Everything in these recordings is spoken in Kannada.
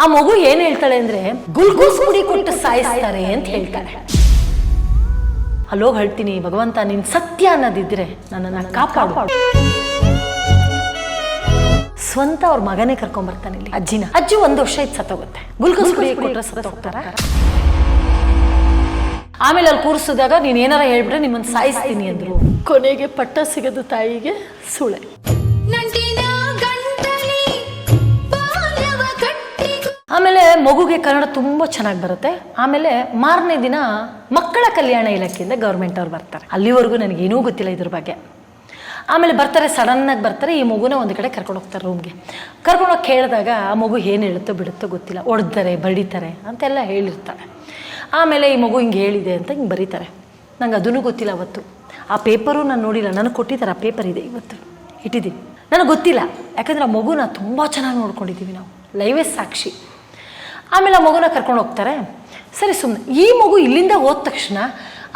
ಆ ಮಗು ಏನ್ ಹೇಳ್ತಾಳೆ ಅಂದ್ರೆ ಗುಲ್ಕೋಸ್ ಕುಡಿ ಕೊಟ್ಟು ಸಾಯಿಸ್ತಾರೆ ಅಂತ ಹೇಳ್ತಾಳೆ. ಅಲ್ಲೋಗಿ ಹೇಳ್ತೀನಿ ಭಗವಂತ ನಿನ್ ಸತ್ಯ ಅನ್ನೋದಿದ್ರೆ ನನ್ನನ್ನ ಕಾಪಾಡು. ಸ್ವಂತ ಅವ್ರ ಮಗನೇ ಕರ್ಕೊಂಡ್ ಬರ್ತಾನೆ ಇಲ್ಲಿ ಅಜ್ಜಿನ. ಅಜ್ಜಿ ಒಂದ್ ವರ್ಷ ಇದ್ ಸತ್ತೋಗುತ್ತೆ. ಗುಲ್ಕೋಸ್ ಪುಡಿ ಕೊಟ್ರೆ ಸತ್ತೋಗ್ತಾರ? ಆಮೇಲೆ ಅಲ್ಲಿ ಕೂರಿಸಿದಾಗ ನೀನ್ ಏನಾರ ಹೇಳ್ಬಿಟ್ರೆ ನಿಮ್ಮನ್ನ ಸಾಯಿಸ್ತೀನಿ ಅಂದ್ರು. ಕೊನೆಗೆ ಪಟ್ಟ ಸಿಗದು ತಾಯಿಗೆ ಸುಳೆ. ಆಮೇಲೆ ಮಗುಗೆ ಕನ್ನಡ ತುಂಬ ಚೆನ್ನಾಗಿ ಬರುತ್ತೆ. ಆಮೇಲೆ ಮಾರನೇ ದಿನ ಮಕ್ಕಳ ಕಲ್ಯಾಣ ಇಲಾಖೆಯಿಂದ ಗೌರ್ಮೆಂಟ್ ಅವ್ರು ಬರ್ತಾರೆ. ಅಲ್ಲಿವರೆಗೂ ನನಗೇನೂ ಗೊತ್ತಿಲ್ಲ ಇದ್ರ ಬಗ್ಗೆ. ಆಮೇಲೆ ಬರ್ತಾರೆ ಸಡನ್ನಾಗಿ ಬರ್ತಾರೆ, ಈ ಮಗುನ ಒಂದು ಕಡೆ ಕರ್ಕೊಂಡು ಹೋಗ್ತಾರೆ ರೂಮ್ಗೆ ಕರ್ಕೊಂಡೋಗಿ ಕೇಳಿದಾಗ ಆ ಮಗು ಏನು ಹೇಳುತ್ತೋ ಬಿಡುತ್ತೋ ಗೊತ್ತಿಲ್ಲ. ಒಡ್ದಾರೆ ಬಡಿತಾರೆ ಅಂತೆಲ್ಲ ಹೇಳಿರ್ತಾರೆ. ಆಮೇಲೆ ಈ ಮಗು ಹಿಂಗೆ ಹೇಳಿದೆ ಅಂತ ಹಿಂಗೆ ಬರೀತಾರೆ. ನಂಗೆ ಅದೂ ಗೊತ್ತಿಲ್ಲ ಅವತ್ತು. ಆ ಪೇಪರು ನಾನು ನೋಡಿಲ್ಲ. ನನಗೆ ಕೊಟ್ಟಿದ್ದಾರೆ ಆ ಪೇಪರ್ ಇದೆ ಇವತ್ತು. ಇಟ್ಟಿದ್ದೀನಿ. ನನಗೆ ಗೊತ್ತಿಲ್ಲ. ಯಾಕಂದರೆ ಆ ಮಗುನ ತುಂಬ ಚೆನ್ನಾಗಿ ನೋಡ್ಕೊಂಡಿದ್ದೀವಿ ನಾವು. ಲೈವೇ ಸಾಕ್ಷಿ. ಆಮೇಲೆ ಆ ಮಗುನ ಕರ್ಕೊಂಡು ಹೋಗ್ತಾರೆ. ಸರಿ ಸುಮ್ಮನೆ ಈ ಮಗು ಇಲ್ಲಿಂದ ಹೋದ ತಕ್ಷಣ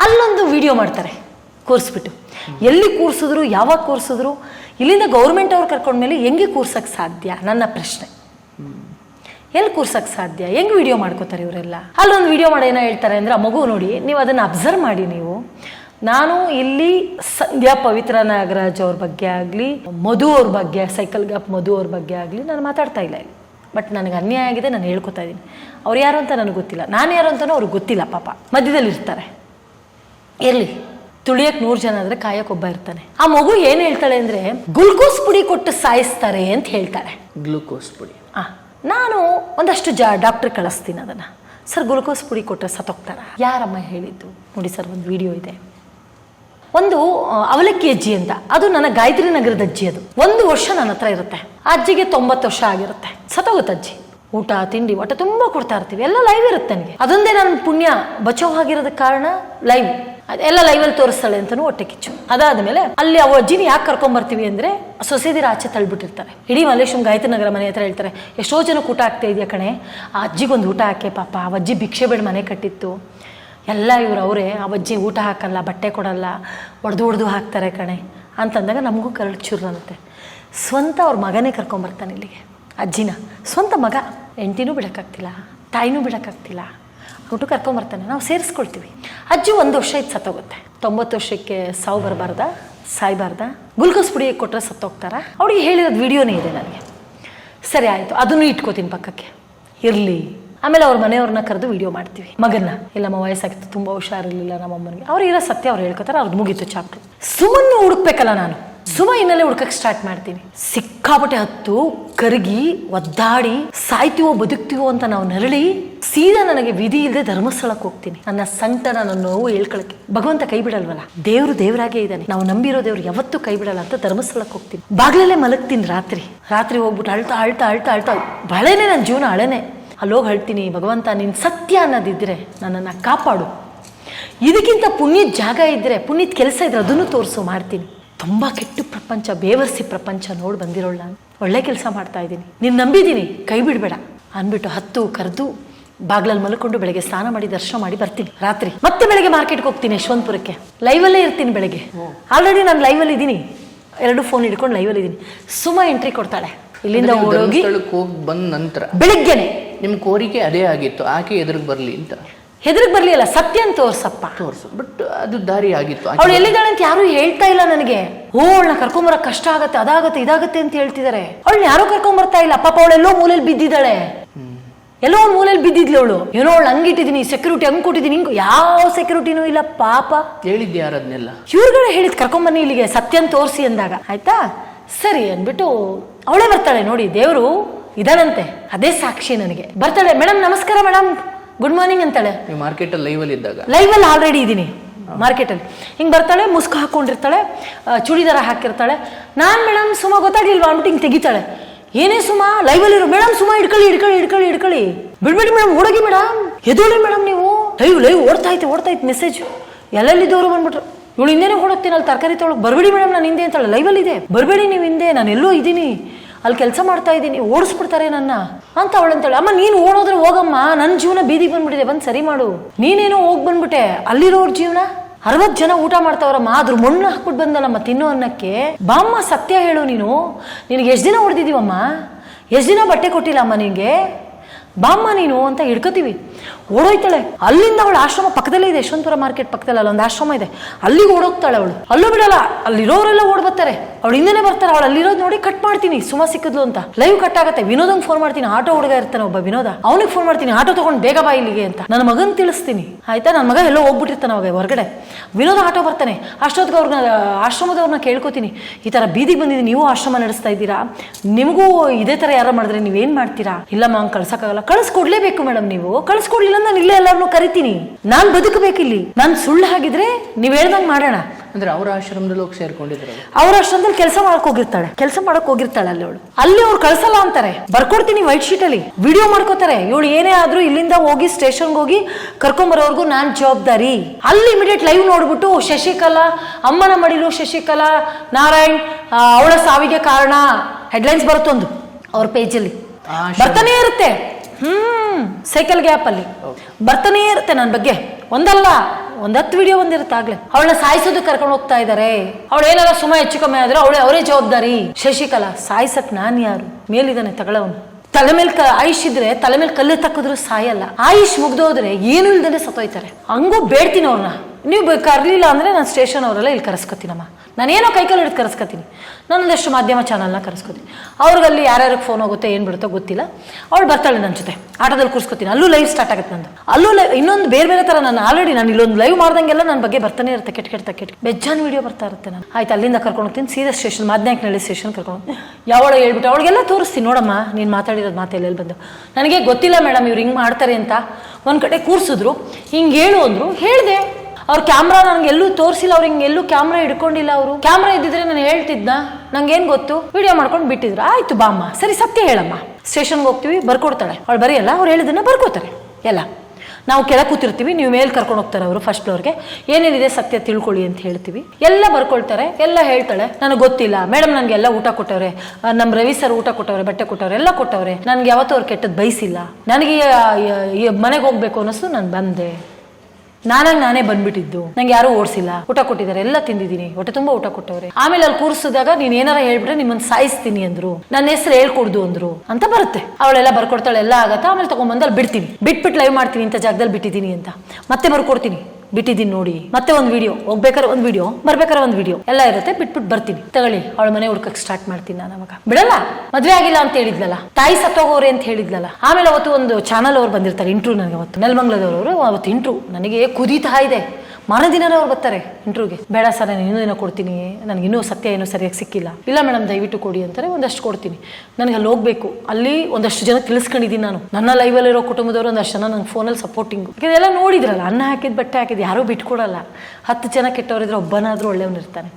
ಅಲ್ಲೊಂದು ವಿಡಿಯೋ ಮಾಡ್ತಾರೆ. ಕೂರಿಸ್ಬಿಟ್ಟು. ಎಲ್ಲಿ ಕೂರಿಸಿದ್ರು, ಯಾವಾಗ ಕೂರಿಸಿದ್ರು, ಇಲ್ಲಿಂದ ಗೌರ್ಮೆಂಟ್ ಅವ್ರು ಕರ್ಕೊಂಡ್ಮೇಲೆ ಹೆಂಗೆ ಕೂರ್ಸಕ್ಕೆ ಸಾಧ್ಯ? ನನ್ನ ಪ್ರಶ್ನೆ. ಎಲ್ಲಿ ಕೂರ್ಸಕ್ಕೆ ಸಾಧ್ಯ? ಹೆಂಗೆ ವಿಡಿಯೋ ಮಾಡ್ಕೋತಾರೆ ಇವರೆಲ್ಲ? ಅಲ್ಲೊಂದು ವಿಡಿಯೋ ಮಾಡಿ ಏನೋ ಹೇಳ್ತಾರೆ ಅಂದರೆ, ಆ ಮಗು ನೋಡಿ, ನೀವು ಅದನ್ನು ಅಬ್ಸರ್ವ್ ಮಾಡಿ ನೀವು. ನಾನು ಇಲ್ಲಿ ಸಂಧ್ಯಾ ಪವಿತ್ರ ನಾಗರಾಜ್ ಅವ್ರ ಬಗ್ಗೆ ಆಗಲಿ, ಮಧು ಅವ್ರ ಬಗ್ಗೆ ಸೈಕಲ್ ಗ್ಯಾಪ್ ಮಧು ಅವ್ರ ಬಗ್ಗೆ ಆಗಲಿ, ನಾನು ಮಾತಾಡ್ತಾ ಇಲ್ಲ ಇಲ್ಲಿ. ಬಟ್ ನನಗೆ ಅನ್ಯಾಯ ಆಗಿದೆ ನಾನು ಹೇಳ್ಕೊತಾ ಇದ್ದೀನಿ. ಅವ್ರು ಯಾರು ಅಂತ ನನಗೆ ಗೊತ್ತಿಲ್ಲ. ನಾನು ಯಾರು ಅಂತಲೂ ಅವ್ರಿಗೆ ಗೊತ್ತಿಲ್ಲ ಪಾಪ. ಮಧ್ಯದಲ್ಲಿ ಇರ್ತಾರೆ. ಇರಲಿ. ತುಳಿಯಕ್ಕೆ ನೂರು ಜನ ಆದರೆ ಕಾಯಕ್ಕೆ ಒಬ್ಬ ಇರ್ತಾನೆ. ಆ ಮಗು ಏನು ಹೇಳ್ತಾಳೆ ಅಂದರೆ ಗ್ಲುಕೋಸ್ ಪುಡಿ ಕೊಟ್ಟು ಸಾಯಿಸ್ತಾರೆ ಅಂತ ಹೇಳ್ತಾಳೆ. ಗ್ಲುಕೋಸ್ ಪುಡಿ. ಆ, ನಾನು ಒಂದಷ್ಟು ಜಾ ಡಾಕ್ಟ್ರ್ ಕಳಿಸ್ತೀನಿ ಅದನ್ನು. ಸರ್ ಗ್ಲುಕೋಸ್ ಪುಡಿ ಕೊಟ್ಟರೆ ಸತ್ತೋಗ್ತಾರ? ಯಾರಮ್ಮ ಹೇಳಿದ್ದು? ನೋಡಿ ಸರ್ ಒಂದು ವಿಡಿಯೋ ಇದೆ. ಒಂದು ಅವಲಕ್ಕಿ ಅಜ್ಜಿ ಅಂತ. ಅದು ನನ್ನ ಗಾಯತ್ರಿ ನಗರದ ಅಜ್ಜಿ ಅದು. ಒಂದು ವರ್ಷ ನನ್ನ ಹತ್ರ ಇರುತ್ತೆ. ಅಜ್ಜಿಗೆ ತೊಂಬತ್ತು ವರ್ಷ ಆಗಿರುತ್ತೆ. ಸತ್ತೋಗುತ್ತೆ ಅಜ್ಜಿ. ಊಟ, ತಿಂಡಿ ಒಟ್ಟು ತುಂಬ ಕೊಡ್ತಾ ಇರ್ತೀವಿ. ಎಲ್ಲ ಲೈವ್ ಇರುತ್ತೆ ನನಗೆ. ಅದೊಂದೇ ನನ್ನ ಪುಣ್ಯ ಬಚಾವ್ ಆಗಿರೋದಕ್ಕೆ ಕಾರಣ ಲೈವ್ ಎಲ್ಲ ಲೈವಲ್ಲಿ ತೋರಿಸ್ತಾಳೆ ಅಂತಲೂ ಹೊಟ್ಟೆ ಕಿಚ್ಚು. ಅದಾದ್ಮೇಲೆ ಅಲ್ಲಿ ಅವ ಅಜ್ಜಿನ ಯಾಕೆ ಕರ್ಕೊಂಬರ್ತೀವಿ ಅಂದ್ರೆ ಸೊಸೆದಿರ ಆಚೆ ತಳ್ಬಿಟ್ಟಿರ್ತಾರೆ. ಇಡೀ ಮಲ್ಲೇಶ್ವರಂ ಗಾಯತ್ರಿ ನಗರ ಮನೆ ಹತ್ರ ಹೇಳ್ತಾರೆ, ಎಷ್ಟೋ ಜನಕ್ಕೆ ಊಟ ಆಗ್ತಾ ಇದೆಯಾ ಕಣೆ? ಆ ಅಜ್ಜಿಗೊಂದು ಊಟ ಹಾಕೆ ಪಾಪ. ಆ ಅಜ್ಜಿ ಭಿಕ್ಷೆ ಬೇಡ ಮನೆ ಕಟ್ಟಿತ್ತು. ಎಲ್ಲ ಇವ್ರು ಅವರೇ, ಆ ಅಜ್ಜಿ ಊಟ ಹಾಕಲ್ಲ, ಬಟ್ಟೆ ಕೊಡಲ್ಲ, ಒಡೆದು ಹೊಡೆದು ಹಾಕ್ತಾರೆ ಕಣೆ ಅಂತಂದಾಗ ನಮಗೂ ಕರಳು ಚುರ್ರಂತೆ ಸ್ವಂತ ಅವ್ರ ಮಗನೇ ಕರ್ಕೊಂಬರ್ತಾನೆ ಇಲ್ಲಿಗೆ, ಅಜ್ಜಿನ. ಸ್ವಂತ ಮಗ ಎಂಟಿನೂ ಬಿಡೋಕ್ಕಾಗ್ತಿಲ್ಲ, ತಾಯಿನೂ ಬಿಡೋಕ್ಕಾಗ್ತಿಲ್ಲ. ಅಂದ್ಬಿಟ್ಟು ಕರ್ಕೊಂಬರ್ತಾನೆ, ನಾವು ಸೇರಿಸ್ಕೊಳ್ತೀವಿ. ಅಜ್ಜಿ ಒಂದು ವರ್ಷ ಇದು ಸತ್ತೋಗುತ್ತೆ. ತೊಂಬತ್ತು ವರ್ಷಕ್ಕೆ ಸಾವು ಬರಬಾರ್ದ, ಸಾಯ್ಬಾರ್ದ. ಗುಲ್ಕೋಸ್ ಪುಡಿ ಕೊಟ್ಟರೆ ಸತ್ತೋಗ್ತಾರ? ಅವಳಿಗೆ ಹೇಳಿರೋದು ವಿಡಿಯೋನೇ ಇದೆ ನನಗೆ. ಸರಿ, ಆಯಿತು. ಅದನ್ನು ಇಟ್ಕೋತೀನಿ ಪಕ್ಕಕ್ಕೆ. ಇರಲಿ. ಆಮೇಲೆ ಅವ್ರ ಮನೆಯವ್ರನ್ನ ಕರೆದು ವಿಡಿಯೋ ಮಾಡ್ತೀವಿ. ಮಗನ್ನ. ಇಲ್ಲಮ್ಮ, ವಯಸ್ಸಾಗಿತ್ತು, ತುಂಬ ಹುಷಾರಿರ್ಲಿಲ್ಲ ನಮ್ಮಮ್ಮನಿಗೆ. ಅವ್ರು ಇರೋ ಸತ್ಯ ಅವ್ರು ಹೇಳ್ಕೊತಾರೆ ಅವ್ರದ್ದು ಮುಗೀತು ಚಾಪ್ಟರ್ ಸುಮನ್ ಹುಡುಕ್ಬೇಕಲ್ಲ ನಾನು. ಸುಮ ಇನ್ನಲ್ಲೇ ಹುಡ್ಕಕ್ ಸ್ಟಾರ್ಟ್ ಮಾಡ್ತೀನಿ. ಸಿಕ್ಕಾಪಟ್ಟೆ ಹತ್ತು, ಕರಗಿ, ಒದ್ದಾಡಿ, ಸಾಯ್ತೀವೋ, ಬದುಕ್ತೀವೋ ಅಂತ ನಾವು ನರಳಿ, ಸೀದಾ ನನಗೆ ವಿಧಿ ಇಲ್ಲದೆ ಧರ್ಮಸ್ಥಳಕ್ಕೆ ಹೋಗ್ತೀನಿ. ನನ್ನ ಸಂಕಟ, ನನ್ನ ನೋವು ಹೇಳ್ಕೊಳಕ್ಕೆ. ಭಗವಂತ ಕೈ ಬಿಡಲ್ವಲ್ಲ? ದೇವ್ರು ದೇವರಾಗೇ ಇದ್ದಾನೆ. ನಾವು ನಂಬಿರೋ ದೇವ್ರು ಯಾವತ್ತೂ ಕೈ ಬಿಡಲ್ಲ ಅಂತ ಧರ್ಮಸ್ಥಳಕ್ಕೆ ಹೋಗ್ತೀನಿ. ಬಾಗ್ಲಲ್ಲೇ ಮಲಗ್ತೀನಿ ರಾತ್ರಿ. ರಾತ್ರಿ ಹೋಗ್ಬಿಟ್ಟು ಅಳ್ತಾ ಅಳ್ತಾ ಅಳ್ತಾ ಅಳ್ತಾ. ಬಳೆನೆ ನನ್ನ ಜೀವನ ಅಳೆನೆ. ಅಲ್ಲೋಗಿ ಹೇಳ್ತೀನಿ ಭಗವಂತ ನಿನ್ನ ಸತ್ಯ ಅನ್ನೋದಿದ್ರೆ ನನ್ನನ್ನು ಕಾಪಾಡು. ಇದಕ್ಕಿಂತ ಪುಣ್ಯದ ಜಾಗ ಇದ್ದರೆ ಪುಣ್ಯದ ಕೆಲಸ ಇದ್ರೆ ಅದನ್ನು ತೋರಿಸು ಮಾಡ್ತೀನಿ. ತುಂಬ ಕೆಟ್ಟು ಪ್ರಪಂಚ ಬೇವರ್ಸಿ ಪ್ರಪಂಚ ನೋಡಿ ಬಂದಿರೋಲ್ಲ ನಾನು. ಒಳ್ಳೆ ಕೆಲಸ ಮಾಡ್ತಾ ಇದ್ದೀನಿ. ನೀನು ನಂಬಿದ್ದೀನಿ ಕೈ ಬಿಡಬೇಡ ಅಂದ್ಬಿಟ್ಟು ಹತ್ತು ಕರೆದು ಬಾಗ್ಲಲ್ಲಿ ಮಲ್ಕೊಂಡು ಬೆಳಗ್ಗೆ ಸ್ನಾನ ಮಾಡಿ ದರ್ಶನ ಮಾಡಿ ಬರ್ತೀನಿ ರಾತ್ರಿ. ಮತ್ತೆ ಬೆಳಗ್ಗೆ ಮಾರ್ಕೆಟ್ಗೆ ಹೋಗ್ತೀನಿ ಯಶವಂತಪುರಕ್ಕೆ. ಲೈವಲ್ಲೇ ಇರ್ತೀನಿ ಬೆಳಗ್ಗೆ. ಆಲ್ರೆಡಿ ನಾನು ಲೈವಲ್ಲಿ ಇದ್ದೀನಿ ಎರಡು ಫೋನ್ ಹಿಡ್ಕೊಂಡು ಲೈವಲ್ಲಿ ಇದ್ದೀನಿ ಸುಮ ಎಂಟ್ರಿ ಕೊಡ್ತಾಳೆ. ಇಲ್ಲಿಂದ ಹೋಗಿ ಬಂದ ನಂತರ? ಬೆಳಿಗ್ಗೆನೆ. ನಿಮ್ಮ ಕೋರಿಕೆ ಅದೇ ಆಗಿತ್ತು ಆಕೆ ಎದುರಿಗೆ ಬರಲಿ ಅಂತ. ಹೆದರಿಗೆ ಬರ್ಲಿಲ್ಲ ಸತ್ಯ ಅಂತ ತೋರ್ಸಪ್ಪ ತೋರ್ಸು ಬಟ್ ಅದು ದಾರಿ ಆಗಿತ್ತು. ಅವಳು ಎಲ್ಲಿದ್ದಾಳೆ ಅಂತ ಯಾರು ಹೇಳ್ತಾ ಇಲ್ಲ ನನಗೆ. ಓ ಅವಳನ್ನ ಕರ್ಕೊಂಬರಕ್ ಕಷ್ಟ ಆಗತ್ತೆ ಅದಾಗತ್ತೆ ಇದಾಗತ್ತೆ ಅಂತ ಹೇಳ್ತಿದ್ದಾರೆ ಅವಳನ್ನ ಯಾರು ಕರ್ಕೊಂಬರ್ತಾ ಇಲ್ಲ ಪಾಪ ಅವಳೆಲ್ಲೋ ಮೂಲೆಯಲ್ಲಿ ಬಿದ್ದಿದ್ದಾಳೆ. ಎಲ್ಲೋ ಒಂದು ಮೂಲೆಯಲ್ಲಿ ಬಿದ್ದಿದ್ಲು ಅವಳು. ಏನೋ ಅವಳು ಹಂಗಿಟ್ಟಿದ್ದೀನಿ ಸೆಕ್ಯೂರಿಟಿ ಹಂಗ್ ಕೊಟ್ಟಿದ್ದೀನಿ ಹಿಂಗ್ ಯಾವ ಸೆಕ್ಯೂರಿಟಿನೂ ಇಲ್ಲ ಪಾಪ. ಹೇಳಿದ್ದೆ ಯಾರದ್ನೆಲ್ಲ? ಇವ್ರುಗಳೇ ಹೇಳಿದ್ ಕರ್ಕೊಂಬನ್ನಿ ಇಲ್ಲಿಗೆ ಸತ್ಯನ್ ತೋರಿಸಿ ಅಂದಾಗ. ಆಯ್ತಾ? ಸರಿ ಅಂದ್ಬಿಟ್ಟು ಅವಳೇ ಬರ್ತಾಳೆ ನೋಡಿ ದೇವರು ಇದಾನಂತೆ ಅದೇ ಸಾಕ್ಷಿ ನನಗೆ. ಬರ್ತಾಳೆ ಮೇಡಮ್ ನಮಸ್ಕಾರ ಮೇಡಮ್ ಗುಡ್ ಮಾರ್ನಿಂಗ್ ಅಂತಾಳೆ. ನೀವು ಮಾರ್ಕೆಟಲ್ಲಿ ಲೈವಲ್ಲಿ ಇದ್ದಾಗ? ಲೈವಲ್ಲಿ ಆಲ್ರೆಡಿ ಇದ್ದೀನಿ ಮಾರ್ಕೆಟಲ್ಲಿ. ಹಿಂಗೆ ಬರ್ತಾಳೆ ಮುಸ್ಕ ಹಾಕೊಂಡಿರ್ತಾಳೆ ಚೂಡಿದಾರ ಹಾಕಿರ್ತಾಳೆ. ನಾನು ಮೇಡಮ್ ಸುಮ ಗೊತ್ತಾಗಿಲ್ವಾ ಅಂದ್ಬಿಟ್ಟು ಹಿಂಗೆ ತೆಗಿತಾಳೆ. ಏನೇ ಸುಮ ಲೈವಲ್ಲಿ ಇರೋ. ಮೇಡಮ್ ಸುಮ ಹಿಡ್ಕೊಳ್ಳಿ ಹಿಡ್ಕೊಳ್ಳಿ ಹಿಡ್ಕೊಳ್ಳಿ ಹಿಡ್ಕೊಳ್ಳಿ. ಬಿಡ್ಬೇಡಿ ಮೇಡಮ್ ಓಡೋಗಿ ಮೇಡಮ್ ಎದೋಳಿ ಮೇಡಮ್ ನೀವು? ಲೈವ್ ಲೈವ್ ಓಡ್ತಾ ಐತೆ ಓಡ್ತಾ ಐತೆ ಮೆಸೇಜ್. ಎಲ್ಲೆಲ್ಲಿದ್ದವರು? ಬಂದ್ಬಿಟ್ರು ಇವಳು ಹಿಂದೆನೇ ಓಡೋಗ್ತೀನಿ ಅಲ್ಲಿ ತರಕಾರಿ ತೊಳಗೆ ಬರಬೇಡಿ ಮೇಡಮ್ ನಾನು ಹಿಂದೆ ಅಂತಾಳೆ. ಲೈವಲ್ಲಿ ಇದೆ ಬರಬೇಡಿ ನೀವು ಹಿಂದೆ ನಾನು ಎಲ್ಲೋ ಇದ್ದೀನಿ. ಅಲ್ಲಿ ಕೆಲಸ ಮಾಡ್ತಾ ಇದ್ದೀನಿ ಓಡಿಸ್ಬಿಡ್ತಾರೆ ನನ್ನ ಅಂತ ಅವಳಂತಾಳೆ ಅಮ್ಮ, ನೀನು ಓಡೋದ್ರೆ ಹೋಗಮ್ಮ ನನ್ನ ಜೀವನ ಬೀದಿಗೆ ಬಂದ್ಬಿಟ್ಟಿದೆ, ಬಂದು ಸರಿ ಮಾಡು. ನೀನೇನೋ ಹೋಗಿ ಬಂದ್ಬಿಟ್ಟೆ, ಅಲ್ಲಿರೋರ್ ಜೀವನ? ಅರವತ್ತು ಜನ ಊಟ ಮಾಡ್ತಾವ್ರಮ್ಮ, ಅದ್ರ ಮಣ್ಣು ಹಾಕ್ಬಿಟ್ಟು ಬಂದಲ್ಲಮ್ಮ ತಿನ್ನೋ ಅನ್ನಕ್ಕೆ. ಬಾಮ್ಮ, ಸತ್ಯ ಹೇಳು ನೀನು. ನಿನಗೆ ಎಷ್ಟು ದಿನ ಹೊಡೆದಿದ್ದೀವಮ್ಮ ಎಷ್ಟು ದಿನ ಬಟ್ಟೆ ಕೊಟ್ಟಿಲ್ಲ ಅಮ್ಮ ನಿನಗೆ ಬಾಮ್ಮ ನೀನು ಅಂತ ಹಿಡ್ಕೋತೀವಿ. ಓಡೋಯ್ತಾಳೆ. ಅಲ್ಲಿಂದ ಅವಳು ಆಶ್ರಮ ಪಕ್ಕದಲ್ಲೇ ಇದೆ. ಯಶವಂತಪುರ ಮಾರ್ಕೆಟ್ ಪಕ್ಕದಲ್ಲಿ, ಅಲ್ಲೊಂದು ಆಶ್ರಮ ಇದೆ. ಅಲ್ಲಿಗೆ ಓಡೋಗ್ತಾಳೆ ಅವಳು. ಅಲ್ಲೂ ಬಿಡಲ್ಲ, ಅಲ್ಲಿರೋರೆಲ್ಲ ಓಡ್ ಬರ್ತಾರೆ. ಅವಳು ಹಿಂದೆನೆ ಬರ್ತಾರೆ. ಅವಳು ಅಲ್ಲಿರೋದು ನೋಡಿ ಕಟ್ ಮಾಡ್ತೀನಿ. ಸುಮ ಸಿಕ್ಕಿದ್ಲು ಅಂತ. ಲೈವ್ ಕಟ್ ಆಗುತ್ತೆ. ವಿನೋದಂಗ್ ಫೋನ್ ಮಾಡ್ತೀನಿ. ಆಟೋ ಹುಡುಗ ಇರ್ತಾನೆ ಒಬ್ಬ ವಿನೋದ. ಅವನಿಗೆ ಫೋನ್ ಮಾಡ್ತೀನಿ. ಆಟೋ ತಗೊಂಡು ಬೇಗ ಬಾ ಇಲ್ಲಿಗೆ ಅಂತ. ನನ್ನ ಮಗನ ತಿಳಿಸ್ತೀನಿ. ಆಯ್ತಾ? ನನ್ನ ಮಗ ಎಲ್ಲೋ ಹೋಗ್ಬಿಟ್ಟಿರ್ತಾನೆ ಅವಾಗ ಹೊರಗಡೆ. ವಿನೋದ ಆಟೋ ಬರ್ತಾನೆ. ಅಷ್ಟೊತ್ತಿಗೆ ಅವ್ರನ್ನ ಆಶ್ರಮದವ್ರನ್ನ ಕೇಳ್ಕೊತೀನಿ. ಈ ತರ ಬೀದಿಗೆ ಬಂದಿದ್ದೀನಿ ನೀವು ಆಶ್ರಮ ನಡೆಸ್ತಾ ಇದ್ದೀರಾ? ನಿಮಗೂ ಇದೇ ತರ ಯಾರು ಮಾಡಿದ್ರೆ ನೀವೇನ್ ಮಾಡ್ತೀರಾ? ಇಲ್ಲಮ್ಮ, ಹಂಗೆ ಕಳ್ಸಕ್ಕಾಗಲ್ಲ. ಕಳಿಸ್ಕೊಡ್ಲೇಬೇಕು ಮೇಡಮ್ ನೀವು. ಕಳಿಸ್ಕೊಡ್ಲಿಲ್ಲ ನಾನು ಇಲ್ಲೇ ಎಲ್ಲರನ್ನೂ ಕರಿತೀನಿ. ನಾನ್ ಬದುಕಬೇಕಿಲ್ಲಿ. ನಾನು ಸುಳ್ಳು ಹಾಗಿದ್ರೆ ನೀವ್ ಹೇಳ್ದಂಗ್ ಮಾಡೋಣ. ಅಂದ್ರೆ ಅವ್ರ ಆಶ್ರಮದಲ್ಲಿ ಹೋಗಿ ಸೇರ್ಕೊಂಡಿದ್ರು ಅವ್ರ. ಆಶ್ರಮದಲ್ಲಿ ಕೆಲಸ ಮಾಡಕ್ ಹೋಗಿರ್ತಾಳೆ. ಕೆಲಸ ಮಾಡಕ್ ಹೋಗಿರ್ತಾಳೆ ಅಲ್ಲಿ ಅವಳು. ಅಲ್ಲಿ ಅವ್ರು ಕಳ್ಸಲ್ಲ ಅಂತಾರೆ. ಬರ್ಕೊಡ್ತೀನಿ ವೈಟ್ ಶೀಟ್ ಅಲ್ಲಿ. ವಿಡಿಯೋ ಮಾಡ್ಕೋತಾರೆ. ಇವಳು ಏನೇ ಆದ್ರೂ ಇಲ್ಲಿಂದ ಹೋಗಿ ಸ್ಟೇಷನ್ ಹೋಗಿ ಕರ್ಕೊಂಬರೋರ್ಗು ನಾನ್ ಜವಾಬ್ದಾರಿ. ಅಲ್ಲಿ ಇಮಿಡಿಯೇಟ್ ಲೈವ್ ನೋಡ್ಬಿಟ್ಟು ಶಶಿಕಲಾ ಅಮ್ಮನ ಮಡಿಲು ಶಶಿಕಲಾ ನಾರಾಯಣ್ ಅವಳ ಸಾವಿಗೆ ಕಾರಣ. ಹೆಡ್ಲೈನ್ಸ್ ಬರುತ್ತೊಂದು. ಅವ್ರ ಪೇಜಲ್ಲಿ ಅಲ್ಲಿ. ಬರ್ತಾನೆ ಇರುತ್ತೆ. ಹ್ಮ್ ಸೈಕಲ್ ಗ್ಯಾಪ್ ಅಲ್ಲಿ. ಬರ್ತಾನೆ ಇರುತ್ತೆ ನನ್ನ ಬಗ್ಗೆ. ಒಂದಲ್ಲ, ಒಂದ್ ಹತ್ತು ವಿಡಿಯೋ ಬಂದಿರುತ್ತೆ ಆಗ್ಲೇ. ಅವಳನ್ನ ಸಾಯಿಸೋದು ಕರ್ಕೊಂಡು ಹೋಗ್ತಾ ಇದಾರೆ. ಅವಳು ಏನಾರ ಸುಮ ಹೆಚ್ಚು ಕಮ್ಮಿ ಆದ್ರೆ ಅವಳೇ ಅವರೇ ಜವಾಬ್ದಾರಿ. ಶಶಿಕಲಾ, ಸಾಯಿಸಕ್ ನಾನು ಯಾರು? ಮೇಲಿದ್ದಾನೆ ತಗಳವನು. ತಲೆ ಮೇಲೆ ಕ, ಆಯುಷ್ ಇದ್ರೆ ತಲೆ ಮೇಲೆ ಕಲ್ಲು ತಕ್ಕಿದ್ರು ಸಾಯಲ್ಲ. ಆಯುಷ್ ಮುಗ್ದೋದ್ರೆ ಏನು ಇಲ್ದೇ ಸತ್ತೋಯ್ತಾರೆ. ಹಂಗೂ ಬೇಡ್ತೀನಿ ಅವ್ರನ್ನ. ನೀವು ಕರಲಿಲ್ಲ ಅಂದ್ರೆ ನಾನು ಸ್ಟೇಷನ್ ಅವರೆಲ್ಲ ಇಲ್ಲಿ ಕರೆಸ್ಕೊತೀನಮ್ಮ ನಾನೇನೋ ಕೈಕಲ್ಲಿ ಹಿಡಿದು ಕರೆಸ್ಕೊತೀನಿ. ನಾನೊಂದಷ್ಟು ಮಾಧ್ಯಮ ಚಾನಲ್ನ ಕರೆಸ್ಕೊತೀನಿ. ಅವ್ರಿಗಲ್ಲಿ ಯಾರ್ಯಾರಿಗೆ ಫೋನ್ ಹೋಗುತ್ತೆ ಏನು ಬಿಡುತ್ತೋ ಗೊತ್ತಿಲ್ಲ. ಅವಳು ಬರ್ತಾಳೆ ನನ್ನ ಜೊತೆ. ಆಟೋದಲ್ಲಿ ಕೂರಿಸ್ಕೊತೀನಿ. ಅಲ್ಲೂ ಲೈವ್ ಸ್ಟಾರ್ಟ್ ಆಗುತ್ತೆ ನಂದು. ಅಲ್ಲೂ ಲೈ ಇನ್ನೊಂದು ಬೇರೆ ಬೇರೆ ಥರ ನಾನು ಆಲ್ರೆಡಿ ನಾನು ಇಲ್ಲೊಂದು ಲೈವ್ ಮಾಡ್ದಂಗೆಲ್ಲ ನನ್ನ ಬಗ್ಗೆ ಬರ್ತಾನೆ ಇರುತ್ತೆ, ಕೆಟ್ಟ ಕೆಟ್ಟ ಕೆಟ್ಟ ಬೆಜ್ಜಾನ್ ವಿಡಿಯೋ ಬರ್ತಾ ಇರುತ್ತೆ ನಾನು ಆಯ್ತು, ಅಲ್ಲಿಂದ ಕರ್ಕೊಂಡು ಹೋಗ್ತೀನಿ. ಸೀದಾ ಸ್ಟೇಷನ್ ಮಾದ್ನಾಯಕನಹಳ್ಳಿ ಸ್ಟೇಷನ್ ಕರ್ಕೊಂಡು ಯಾವಾಗ ಹೇಳ್ಬಿಟ್ಟು ಅವಳಿಗೆಲ್ಲ ತೋರಿಸ್ತೀನಿ. ನೋಡಮ್ಮ, ನೀನು ಮಾತಾಡಿರೋದು ಮಾತೆಲ್ಲ ಎಲ್ಲಿ ಬಂದು. ನನಗೆ ಗೊತ್ತಿಲ್ಲ ಮೇಡಮ್ ಇವ್ರು ಹಿಂಗೆ ಮಾಡ್ತಾರೆ ಅಂತ. ಒಂದು ಕಡೆ ಕೂರಿಸಿದ್ರು. ಹಿಂಗೆ ಹೇಳು ಅಂದರು. ಹೇಳಿದೆ. ಅವ್ರ ಕ್ಯಾಮ್ರಾ ನನಗೆ ಎಲ್ಲೂ ತೋರಿಸಿಲ್ಲ, ಅವ್ರು ಹಿಂಗೆ ಎಲ್ಲೂ ಕ್ಯಾಮ್ರಾ ಹಿಡ್ಕೊಂಡಿಲ್ಲ ಅವರು. ಕ್ಯಾಮ್ರಾ ಇದ್ದಿದ್ರೆ ನಾನು ಹೇಳ್ತಿದ್ನ, ನಂಗೇನು ಗೊತ್ತು? ವಿಡಿಯೋ ಮಾಡ್ಕೊಂಡು ಬಿಟ್ಟಿದ್ರು. ಆಯ್ತು ಬಾಮ್ಮ ಸರಿ ಸತ್ಯ ಹೇಳಮ್ಮ. ಸ್ಟೇಷನ್ಗೆ ಹೋಗ್ತೀವಿ, ಬರ್ಕೊಡ್ತಾಳೆ. ಅವ್ಳು ಬರೆಯಲ್ಲ, ಅವ್ರು ಹೇಳಿದ್ದನ್ನ ಬರ್ಕೋತಾರೆ. ಎಲ್ಲ. ನಾವು ಕೆಳ ಕೂತಿರ್ತೀವಿ, ನೀವು ಮೇಲೆ ಕರ್ಕೊಂಡು ಹೋಗ್ತಾರೆ ಅವರು ಫಸ್ಟ್ ಫ್ಲೋರ್ಗೆ ಏನೇನಿದೆ ಸತ್ಯ ತಿಳ್ಕೊಳ್ಳಿ ಅಂತ ಹೇಳ್ತೀವಿ. ಎಲ್ಲ ಬರ್ಕೊಳ್ತಾರೆ, ಎಲ್ಲ ಹೇಳ್ತಾಳೆ. ನನಗೆ ಗೊತ್ತಿಲ್ಲ. ಮೇಡಮ್ ನನಗೆ ಎಲ್ಲ ಊಟ ಕೊಟ್ಟವ್ರೆ. ನಮ್ಮ ರವಿ ಸರ್ ಊಟ ಕೊಟ್ಟವ್ರೆ, ಬಟ್ಟೆ ಕೊಟ್ಟವ್ರೆ, ಎಲ್ಲ ಕೊಟ್ಟವ್ರೆ. ನನಗೆ ಯಾವತ್ತೂ ಅವ್ರು ಕೆಟ್ಟದ್ದು ಬಯಸಿಲ್ಲ. ನನಗೆ ಮನೆಗೆ ಹೋಗ್ಬೇಕು ಅನ್ನಿಸ್ತು ನಾನು ಬಂದೆ. ನಾನಾಗ ನಾನೇ ಬಂದ್ಬಿಟ್ಟಿದ್ದು. ನಂಗೆ ಯಾರು ಓಡಿಸಿಲ್ಲ. ಊಟ ಕೊಟ್ಟಿದ್ದಾರೆ. ಎಲ್ಲ ತಿಂದಿದ್ದೀನಿ. ಹೊಟ್ಟೆ ತುಂಬಾ ಊಟ ಕೊಟ್ಟವ್ರೆ. ಆಮೇಲೆ ಅಲ್ಲಿ ಕೂರಿಸಿದಾಗ ನೀನ್ ಏನಾರ ಹೇಳ್ಬಿಟ್ರೆ ನಿಮ್ಮನ್ನ ಸಾಯಿಸ್ತೀನಿ ಅಂದ್ರು. ನನ್ನ ಹೆಸರು ಹೇಳ್ಕೊಡ್ದು ಅಂದ್ರು. ಅಂತ ಬರುತ್ತೆ. ಅವಳೆಲ್ಲ ಬರ್ಕೊಡ್ತಾಳೆ, ಎಲ್ಲ ಆಗತ್ತಾ? ಆಮೇಲೆ ತಗೊಂಡ್ಬಂದು ಅಲ್ಲಿ ಬಿಡ್ತೀನಿ. ಬಿಟ್ಬಿಟ್ಟು ಲೈವ್ ಮಾಡ್ತೀನಿ ಇಂಥ ಜಾಗದಲ್ಲಿ ಬಿಟ್ಟಿದ್ದೀನಿ ಅಂತ. ಮತ್ತೆ ಬರ್ಕೊಡ್ತೀನಿ ಬಿಟ್ಟಿದ್ದೀನಿ ನೋಡಿ. ಮತ್ತೆ ಒಂದು ವಿಡಿಯೋ ಹೋಗ್ಬೇಕಾದ್ರೆ ಒಂದು ವಿಡಿಯೋ ಬರ್ಬೇಕಾದ್ರೆ ಒಂದು ವಿಡಿಯೋ ಎಲ್ಲ ಇರುತ್ತೆ, ಬಿಟ್ಬಿಟ್ಟು ಬರ್ತೀನಿ. ತಗೊಳ್ಳಿ, ಅವಳ ಮನೆ ಹುಡ್ಕಕ್ಕೆ ಸ್ಟಾರ್ಟ್ ಮಾಡ್ತೀನಿ ನಾನು ಅವಾಗ. ಬಿಡಲ್ಲ? ಮದುವೆ ಆಗಿಲ್ಲ ಅಂತ ಹೇಳಿದ್ನಲ್ಲ? ತಾಯಿ ಸತ್ತೋಗೋರೆ ಅಂತ ಹೇಳಿದ್ಲಲ್ಲ ಆಮೇಲೆ ಅವತ್ತು ಒಂದು ಚಾನಲ್ ಅವ್ರು ಬಂದಿರ್ತಾರೆ ಇಂಟ್ರು ನನಗೆ ಅವತ್ತು. ನೆಲಮಂಗ್ಲದವರು ಅವತ್ತು ಇಂಟ್ರು ನನಗೆ ಕುದೀತಾ ಇದೆ. ಮಾರನೇ ದಿನನೇ ಅವ್ರು ಬರ್ತಾರೆ ಇಂಟ್ರೂಗೆ. ಬೇಡ ಸರ್, ನಾನು ಇನ್ನೂ ಏನೋ ಕೊಡ್ತೀನಿ. ನನಗೆ ಇನ್ನೂ ಸತ್ಯ ಏನೂ ಸರಿಯಾಗಿ ಸಿಕ್ಕಿಲ್ಲ. ಇಲ್ಲ ಮೇಡಮ್, ದಯವಿಟ್ಟು ಕೊಡಿ ಅಂತಾರೆ, ಒಂದಷ್ಟು ಕೊಡ್ತೀನಿ. ನನಗೆ ಅಲ್ಲಿ ಹೋಗ್ಬೇಕು. ಅಲ್ಲಿ ಒಂದಷ್ಟು ಜನ ತಿಳಿಸ್ಕೊಂಡಿದ್ದೀನಿ ನಾನು. ನನ್ನ ಲೈವಲ್ಲಿರೋ ಕುಟುಂಬದವರು ಒಂದಷ್ಟು ಜನ ನಂಗೆ ಫೋನಲ್ಲಿ ಸಪೋರ್ಟಿಂಗು ಇದೆಲ್ಲ ನೋಡಿದ್ರಲ್ಲ, ಅನ್ನ ಹಾಕಿದ, ಬಟ್ಟೆ ಹಾಕಿದ್ದು ಯಾರೂ ಬಿಟ್ಕೊಡಲ್ಲ. ಹತ್ತು ಜನ ಕೆಟ್ಟವರಿದ್ರೆ ಒಬ್ಬನಾದರೂ ಒಳ್ಳೆಯವನು ಇರ್ತಾನೆ.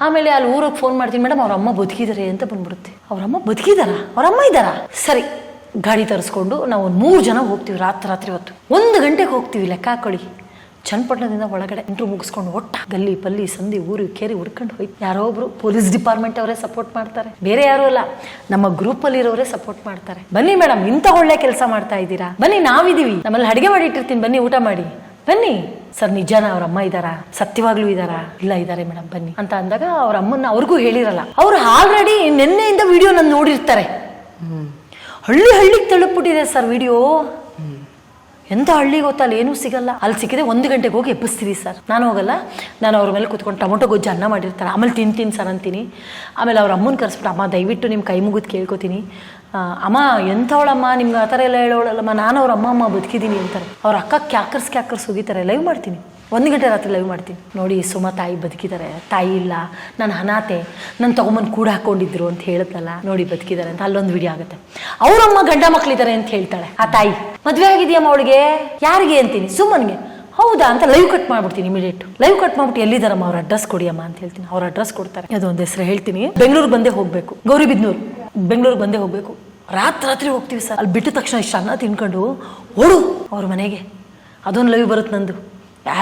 ಆಮೇಲೆ ಅಲ್ಲಿ ಊರಿಗೆ ಫೋನ್ ಮಾಡ್ತೀನಿ, ಮೇಡಮ್ ಅವ್ರ ಅಮ್ಮ ಬದುಕಿದ್ದಾರೆ ಅಂತ ಬಂದ್ಬಿಡುತ್ತೆ. ಅವರಮ್ಮ ಬದುಕಿದಾರ? ಅವ್ರ ಅಮ್ಮ ಇದ್ದಾರಾ? ಸರಿ, ಗಾಡಿ ತರಿಸ್ಕೊಂಡು ನಾವು ಒಂದು ಮೂರು ಜನ ಹೋಗ್ತೀವಿ, ರಾತ್ರಿ ರಾತ್ರಿ ಹೊತ್ತು. ಒಂದು ಗಂಟೆಗೆ ಹೋಗ್ತೀವಿ ಲೆಕ್ಕ ಹಾಕೊಳ್ಳಿ. ಚನ್ನಪಟ್ಟಣದಿಂದ ಒಳಗಡೆ ಇಂಟ್ರು ಮುಗಿಸ್ಕೊಂಡು ಒಟ್ಟ ಗಲ್ಲಿ ಪಲ್ಲಿ ಸಂಧಿ ಊರು ಕೇರಿ ಹುಡ್ಕೊಂಡು ಹೋಯ್ತು ಯಾರೋ ಒಬ್ರು ಪೊಲೀಸ್ ಡಿಪಾರ್ಟ್ಮೆಂಟ್ ಅವರೇ ಸಪೋರ್ಟ್ ಮಾಡ್ತಾರೆ. ಬೇರೆ ಯಾರು ಅಲ್ಲ ನಮ್ಮ ಗ್ರೂಪ್ ಅಲ್ಲಿ ಇರೋರೇ ಸಪೋರ್ಟ್ ಮಾಡ್ತಾರೆ. ಬನ್ನಿ ಮೇಡಮ್ ಇಂಥ ಒಳ್ಳೆ ಕೆಲಸ ಮಾಡ್ತಾ ಇದ್ದೀರಾ? ಬನ್ನಿ ನಾವಿದೀವಿ ನಮ್ಮಲ್ಲಿ ಅಡಿಗೆ ಮಾಡಿ ಇಟ್ಟಿರ್ತೀನಿ. ಬನ್ನಿ, ಊಟ ಮಾಡಿ. ಬನ್ನಿ. ಸರ್, ನಿಜಾನ ಅವ್ರ ಅಮ್ಮ ಇದ್ದಾರಾ? ಸತ್ಯವಾಗ್ಲೂ ಇದ್ದಾರಾ? ಇಲ್ಲ ಇದ್ದಾರೆ ಮೇಡಮ್ ಬನ್ನಿ. ಅಂತ ಅಂದಾಗ ಅವ್ರ ಅಮ್ಮನ್ನ ಅವ್ರಿಗೂ ಹೇಳಿರಲ್ಲ. ಅವ್ರು ಆಲ್ರೆಡಿ ನಿನ್ನೆಯಿಂದ ವಿಡಿಯೋ ನನ್ನ ನೋಡಿರ್ತಾರೆ. ಹಳ್ಳಿ ಹಳ್ಳಿಗೆ ತಲುಪ್ಬಿಟ್ಟಿದೆ ಸರ್ ವಿಡಿಯೋ. ಎಂತ ಹಳ್ಳಿ ಗೊತ್ತಲ್ಲ, ಏನೂ ಸಿಗಲ್ಲ. ಅಲ್ಲಿ ಸಿಕ್ಕಿದೆ ಒಂದು ಗಂಟೆಗೆ ಹೋಗಿ ಎಬ್ಬಿಸ್ತೀವಿ ಸರ್. ನಾನು ಹೋಗಲ್ಲ. ನಾನು ಅವ್ರ ಮೇಲೆ ಕೂತ್ಕೊಂಡು ಟೊಮೊಟೊ ಗೊಜ್ಜು ಅನ್ನ ಮಾಡಿರ್ತಾರೆ. ಆಮೇಲೆ ತಿಂತೀನಿ ಸರ್ ಅಂತೀನಿ. ಆಮೇಲೆ ಅವ್ರ ಅಮ್ಮನ ಕರೆಸ್ಬಿಟ್ಟು, ಅಮ್ಮ, ದಯವಿಟ್ಟು ನಿಮ್ಮ ಕೈ ಮುಗಿದು ಕೇಳ್ಕೊತೀನಿ. ಅಮ್ಮ, ಎಂಥವಳಮ್ಮ, ನಿಮ್ಗೆ ಆ ಥರ ಎಲ್ಲ ಹೇಳೋಳಲ್ಲಮ್ಮ. ನಾನು ಅವ್ರ ಅಮ್ಮ ಅಮ್ಮ ಬದುಕಿದ್ದೀನಿ ಅಂತಾರೆ. ಅವ್ರ ಅಕ್ಕ ಕ್ಯಾಕರ್ಸ್ ಕ್ಯಾಕರ್ಸ್ ಹೋಗಿತಾರೆ ಲೈವ್ ಮಾಡ್ತೀನಿ. ಒಂದು ಗಂಟೆ ರಾತ್ರಿ ಲೈವ್ ಮಾಡ್ತೀನಿ. ನೋಡಿ, ಸುಮ ತಾಯಿ ಬದುಕಿದ್ದಾರೆ ತಾಯಿ ಇಲ್ಲ, ನಾನು ಅನಾಥೆ, ನಾನು ತಗೊಂಬಂದು ಕೂಡ ಹಾಕೊಂಡಿದ್ರು ಅಂತ ಹೇಳುತ್ತಲ್ಲ ನೋಡಿ ಬದುಕಿದ್ದಾರೆ ಅಂತ ಅಲ್ಲೊಂದು ವಿಡಿಯೋ ಆಗುತ್ತೆ. ಅವರಮ್ಮ ಗಂಡ ಮಕ್ಕಳಿದ್ದಾರೆ ಅಂತ ಹೇಳ್ತಾಳೆ ಆ ತಾಯಿ. ಮದುವೆ ಆಗಿದೆಯಮ್ಮ ಅವಳಿಗೆ? ಯಾರಿಗೆ ಅಂತೀನಿ? ಸುಮ್ಮನಿಗೆ ಹೌದಾ ಅಂತ ಲೈವ್ ಕಟ್ ಮಾಡ್ಬಿಡ್ತೀನಿ ಇಮಿಡಿಯೇಟ್ ಲೈವ್ ಕಟ್ ಮಾಡ್ಬಿಟ್ಟು ಎಲ್ಲಿದ್ದಾರಮ್ಮ ಅವ್ರ ಅಡ್ರೆಸ್ ಕೊಡಿಯಮ್ಮ ಅಂತ ಹೇಳ್ತೀನಿ. ಅವ್ರ ಅಡ್ರೆಸ್ ಕೊಡ್ತಾರೆ. ಅದೊಂದು ಹೆಸರು ಹೇಳ್ತೀನಿ. ಬೆಂಗಳೂರು ಬಂದೇ ಹೋಗ್ಬೇಕು. ಗೌರಿಬಿದ್ನೂರು ಬೆಂಗಳೂರು ಬಂದೇ ಹೋಗ್ಬೇಕು. ರಾತ್ರಿ ರಾತ್ರಿ ಹೋಗ್ತೀವಿ ಸರ್. ಅಲ್ಲಿ ಬಿಟ್ಟ ತಕ್ಷಣ ಇಷ್ಟು ಅನ್ನ ತಿನ್ಕೊಂಡು ಓಡು ಅವ್ರ ಮನೆಗೆ. ಅದೊಂದು ಲೈವ್ ಬರುತ್ತೆ ನಂದು.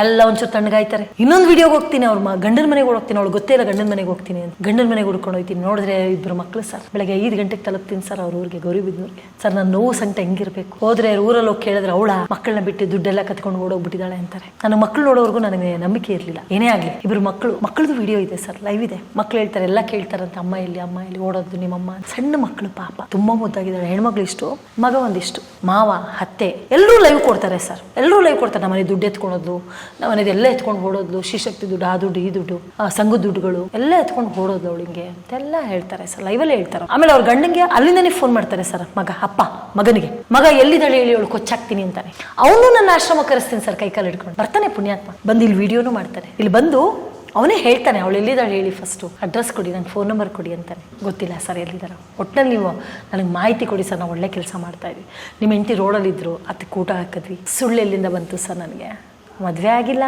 ಎಲ್ಲ ಒಂಚೂರು ತಣ್ಣಗಾಯ್ತಾರೆ. ಇನ್ನೊಂದು ವಿಡಿಯೋಗೆ ಹೋಗ್ತೀನಿ ಅವ್ರ ಗಂಡನ ಮನೆಗೆ ಹೋಗ್ತೀನಿ, ಅವ್ಳು ಗೊತ್ತೇ ಇಲ್ಲ ಗಂಡನ ಮನೆಗೆ ಹೋಗ್ತೀನಿ ಅಂತ. ಗಂಡನ ಮನೆಗೆ ಹುಡ್ಕೊಂಡು ಹೋಗ್ತೀನಿ ನೋಡಿದ್ರೆ ಇಬ್ಬರು ಮಕ್ಕಳು ಸರ್. ಬೆಳಗ್ಗೆ ಐದು ಗಂಟೆಗೆ ತಲುಪ್ತೀನಿ ಸರ್ ಅವ್ರ ಊರಿಗೆ ಗೌರಿಬಿದ್ನೂರಿಗೆ ಸರ್ ನನ್ನ ನೋವು ಸಂಕಟ ಹೆಂಗಿರ್ಬೇಕು? ಹೋದ್ರೆ ಊರಲ್ಲಿ ಹೋಗಿ ಕೇಳಿದ್ರೆ ಅವಳ ಮಕ್ಕಳನ್ನ ಬಿಟ್ಟು ದುಡ್ಡೆಲ್ಲ ಕತ್ಕೊಂಡು ಓಡೋಗ್ಬಿಟ್ಟಿದ್ದಾಳೆ ಅಂತಾರೆ. ನನ್ನ ಮಕ್ಕಳು ನೋಡೋವರೆಗೂ ನನಗೆ ನಂಬಿಕೆ ಇರಲಿಲ್ಲ. ಏನೇ ಆಗಲಿ ಇಬ್ಬರು ಮಕ್ಕಳು ಮಕ್ಕಳದು ವಿಡಿಯೋ ಇದೆ ಸರ್ ಲೈವ್ ಇದೆ. ಮಕ್ಕಳು ಹೇಳ್ತಾರೆ, ಎಲ್ಲ ಕೇಳ್ತಾರಂತೆ, ಅಮ್ಮ ಇಲ್ಲಿ ಅಮ್ಮ ಇಲ್ಲಿ, ಓಡೋದು ನಿಮ್ಮಮ್ಮ. ಸಣ್ಣ ಮಕ್ಕಳು ಪಾಪ. ತುಂಬಾ ಮುದ್ದಾಗಿದ್ದಾಳೆ. ಹೆಣ್ಮಕ್ಳು ಇಷ್ಟು, ಮಗ ಒಂದಿಷ್ಟು, ಮಾವ ಹತ್ತೆ ಎಲ್ಲರೂ ಲೈವ್ ಕೊಡ್ತಾರೆ ಸರ್. ಎಲ್ಲರೂ ಲೈವ್ ಕೊಡ್ತಾರೆ. ನಮ್ಮನೆ ದುಡ್ಡು ಎತ್ಕೊಳೋದು ನಮ್ಮನೇದು ಎಲ್ಲ ಎತ್ಕೊಂಡು ಓಡೋದ್ಲು ಶಿಶಕ್ತಿ ದುಡ್ಡು, ಆ ದುಡ್ಡು, ಈ ದುಡ್ಡು ಸಂಘದ ದುಡ್ಡುಗಳು ಎಲ್ಲ ಎತ್ಕೊಂಡು ಓಡೋದು ಅವಳಿಗೆ ಅಂತೆಲ್ಲ ಹೇಳ್ತಾರೆ ಸರ್ ಲೈವಲ್ಲೇ ಹೇಳ್ತಾರೆ. ಆಮೇಲೆ ಅವ್ರ ಗಂಡಂಗೆ ಅಲ್ಲಿಂದನೇ ಫೋನ್ ಮಾಡ್ತಾರೆ ಸರ್, ಮಗ, ಅಪ್ಪ, ಮಗನಿಗೆ. ಮಗ, ಎಲ್ಲಿದ್ದಾಳೆ ಹೇಳಿ ಅವಳು ಕೊಚ್ಚಾಕ್ತೀನಿ ಅಂತಾನೆ. ಅವನು ನನ್ನ ಆಶ್ರಮ ಕರೆಸ್ತೀನಿ ಸರ್ ಕೈ ಕಾಲು ಹಿಡ್ಕೊಂಡು. ಬರ್ತಾನೆ ಪುಣ್ಯಾತ್ಮ. ಬಂದು ಇಲ್ಲಿ ವಿಡಿಯೋನು ಮಾಡ್ತಾನೆ. ಇಲ್ಲಿ ಬಂದು ಅವನೇ ಹೇಳ್ತಾನೆ, ಅವಳು ಎಲ್ಲಿದ್ದಾಳೆ ಹೇಳಿ ಫಸ್ಟು ಅಡ್ರೆಸ್ ಕೊಡಿ ನನಗೆ ಫೋನ್ ನಂಬರ್ ಕೊಡಿ ಅಂತಾನೆ. ಗೊತ್ತಿಲ್ಲ ಸರ್ ಎಲ್ಲಿದ್ದಾರೆ ಒಟ್ಟಿನಲ್ಲಿ ನೀವು ನನಗೆ ಮಾಹಿತಿ ಕೊಡಿ ಸರ್, ನಾವು ಒಳ್ಳೆ ಕೆಲಸ ಮಾಡ್ತಾ ಇದ್ವಿ. ನಿಮ್ಮ ಹೆಂಡತಿ ರೋಡಲ್ಲಿದ್ದರು ಅದಕ್ಕೆ ಊಟ ಹಾಕಿದ್ವಿ. ಸುಳ್ಳು ಎಲ್ಲಿಂದ ಬಂತು ಸರ್, ನನಗೆ? ಮದುವೆ ಆಗಿಲ್ಲ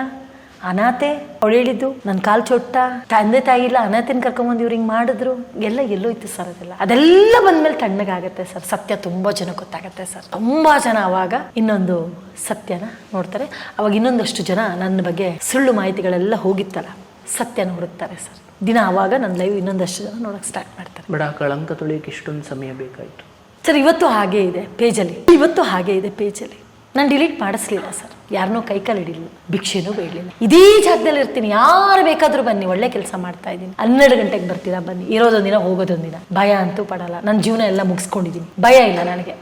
ಅನಾಥೆ ಅವಳು ಹೇಳಿದ್ದು ನನ್ನ ಕಾಲು ಚೊಟ್ಟ ತಂದೆ ತಾಯಿ ಇಲ್ಲ ಅನಾಥೆನ ಕರ್ಕೊಂಬಂದು ಇವ್ರು ಹಿಂಗೆ ಮಾಡಿದ್ರು ಎಲ್ಲ ಎಲ್ಲೋ ಇತ್ತು ಸರ್ ಅದೆಲ್ಲ. ಅದೆಲ್ಲ ಬಂದ್ಮೇಲೆ ತಣ್ಣಗಾಗತ್ತೆ ಸರ್. ಸತ್ಯ ತುಂಬ ಜನ ಗೊತ್ತಾಗತ್ತೆ ಸರ್. ತುಂಬ ಜನ ಅವಾಗ ಇನ್ನೊಂದು ಸತ್ಯನ ನೋಡ್ತಾರೆ. ಅವಾಗ ಇನ್ನೊಂದಷ್ಟು ಜನ ನನ್ನ ಬಗ್ಗೆ ಸುಳ್ಳು ಮಾಹಿತಿಗಳೆಲ್ಲ ಹೋಗಿತ್ತಲ್ಲ ಸತ್ಯನ ಹುಡುಕ್ತಾರೆ ಸರ್. ದಿನ ಆವಾಗ ನನ್ನ ಲೈವ್ ಇನ್ನೊಂದಷ್ಟು ಜನ ನೋಡೋಕೆ ಸ್ಟಾರ್ಟ್ ಮಾಡ್ತಾರೆ. ಬಡ ಕಳಂಕ ತೊಳಿಯಕ್ಕೆ ಇಷ್ಟೊಂದು ಸಮಯ ಬೇಕಾಯಿತು. ಸರ್ ಇವತ್ತು ಹಾಗೇ ಇದೆ ಪೇಜಲ್ಲಿ. ಇವತ್ತು ಹಾಗೇ ಇದೆ ಪೇಜಲ್ಲಿ. ನಾನು ಡಿಲೀಟ್ ಮಾಡಿಸ್ಲಿಲ್ಲ ಸರ್ ಯಾರನ್ನೂ ಕೈ ಕಾಲು ಹಿಡಿಲಿಲ್ಲ ಭಿಕ್ಷೆನೂ ಬೇಡಲಿಲ್ಲ. ಇದೇ ಜಾಗದಲ್ಲಿ ಇರ್ತೀನಿ ಯಾರು ಬೇಕಾದರೂ ಬನ್ನಿ ಒಳ್ಳೆ ಕೆಲಸ ಮಾಡ್ತಾ ಇದ್ದೀನಿ. ಹನ್ನೆರಡು ಗಂಟೆಗೆ ಬರ್ತೀರಾ ಬನ್ನಿ. ಇರೋದೊಂದಿನ ಹೋಗೋದೊಂದಿನ. ಭಯ ಅಂತೂ ಪಡಲ್ಲ. ನನ್ನ ಜೀವನ ಎಲ್ಲ ಮುಗಿಸ್ಕೊಂಡಿದ್ದೀನಿ. ಭಯ ಇಲ್ಲ ನನಗೆ.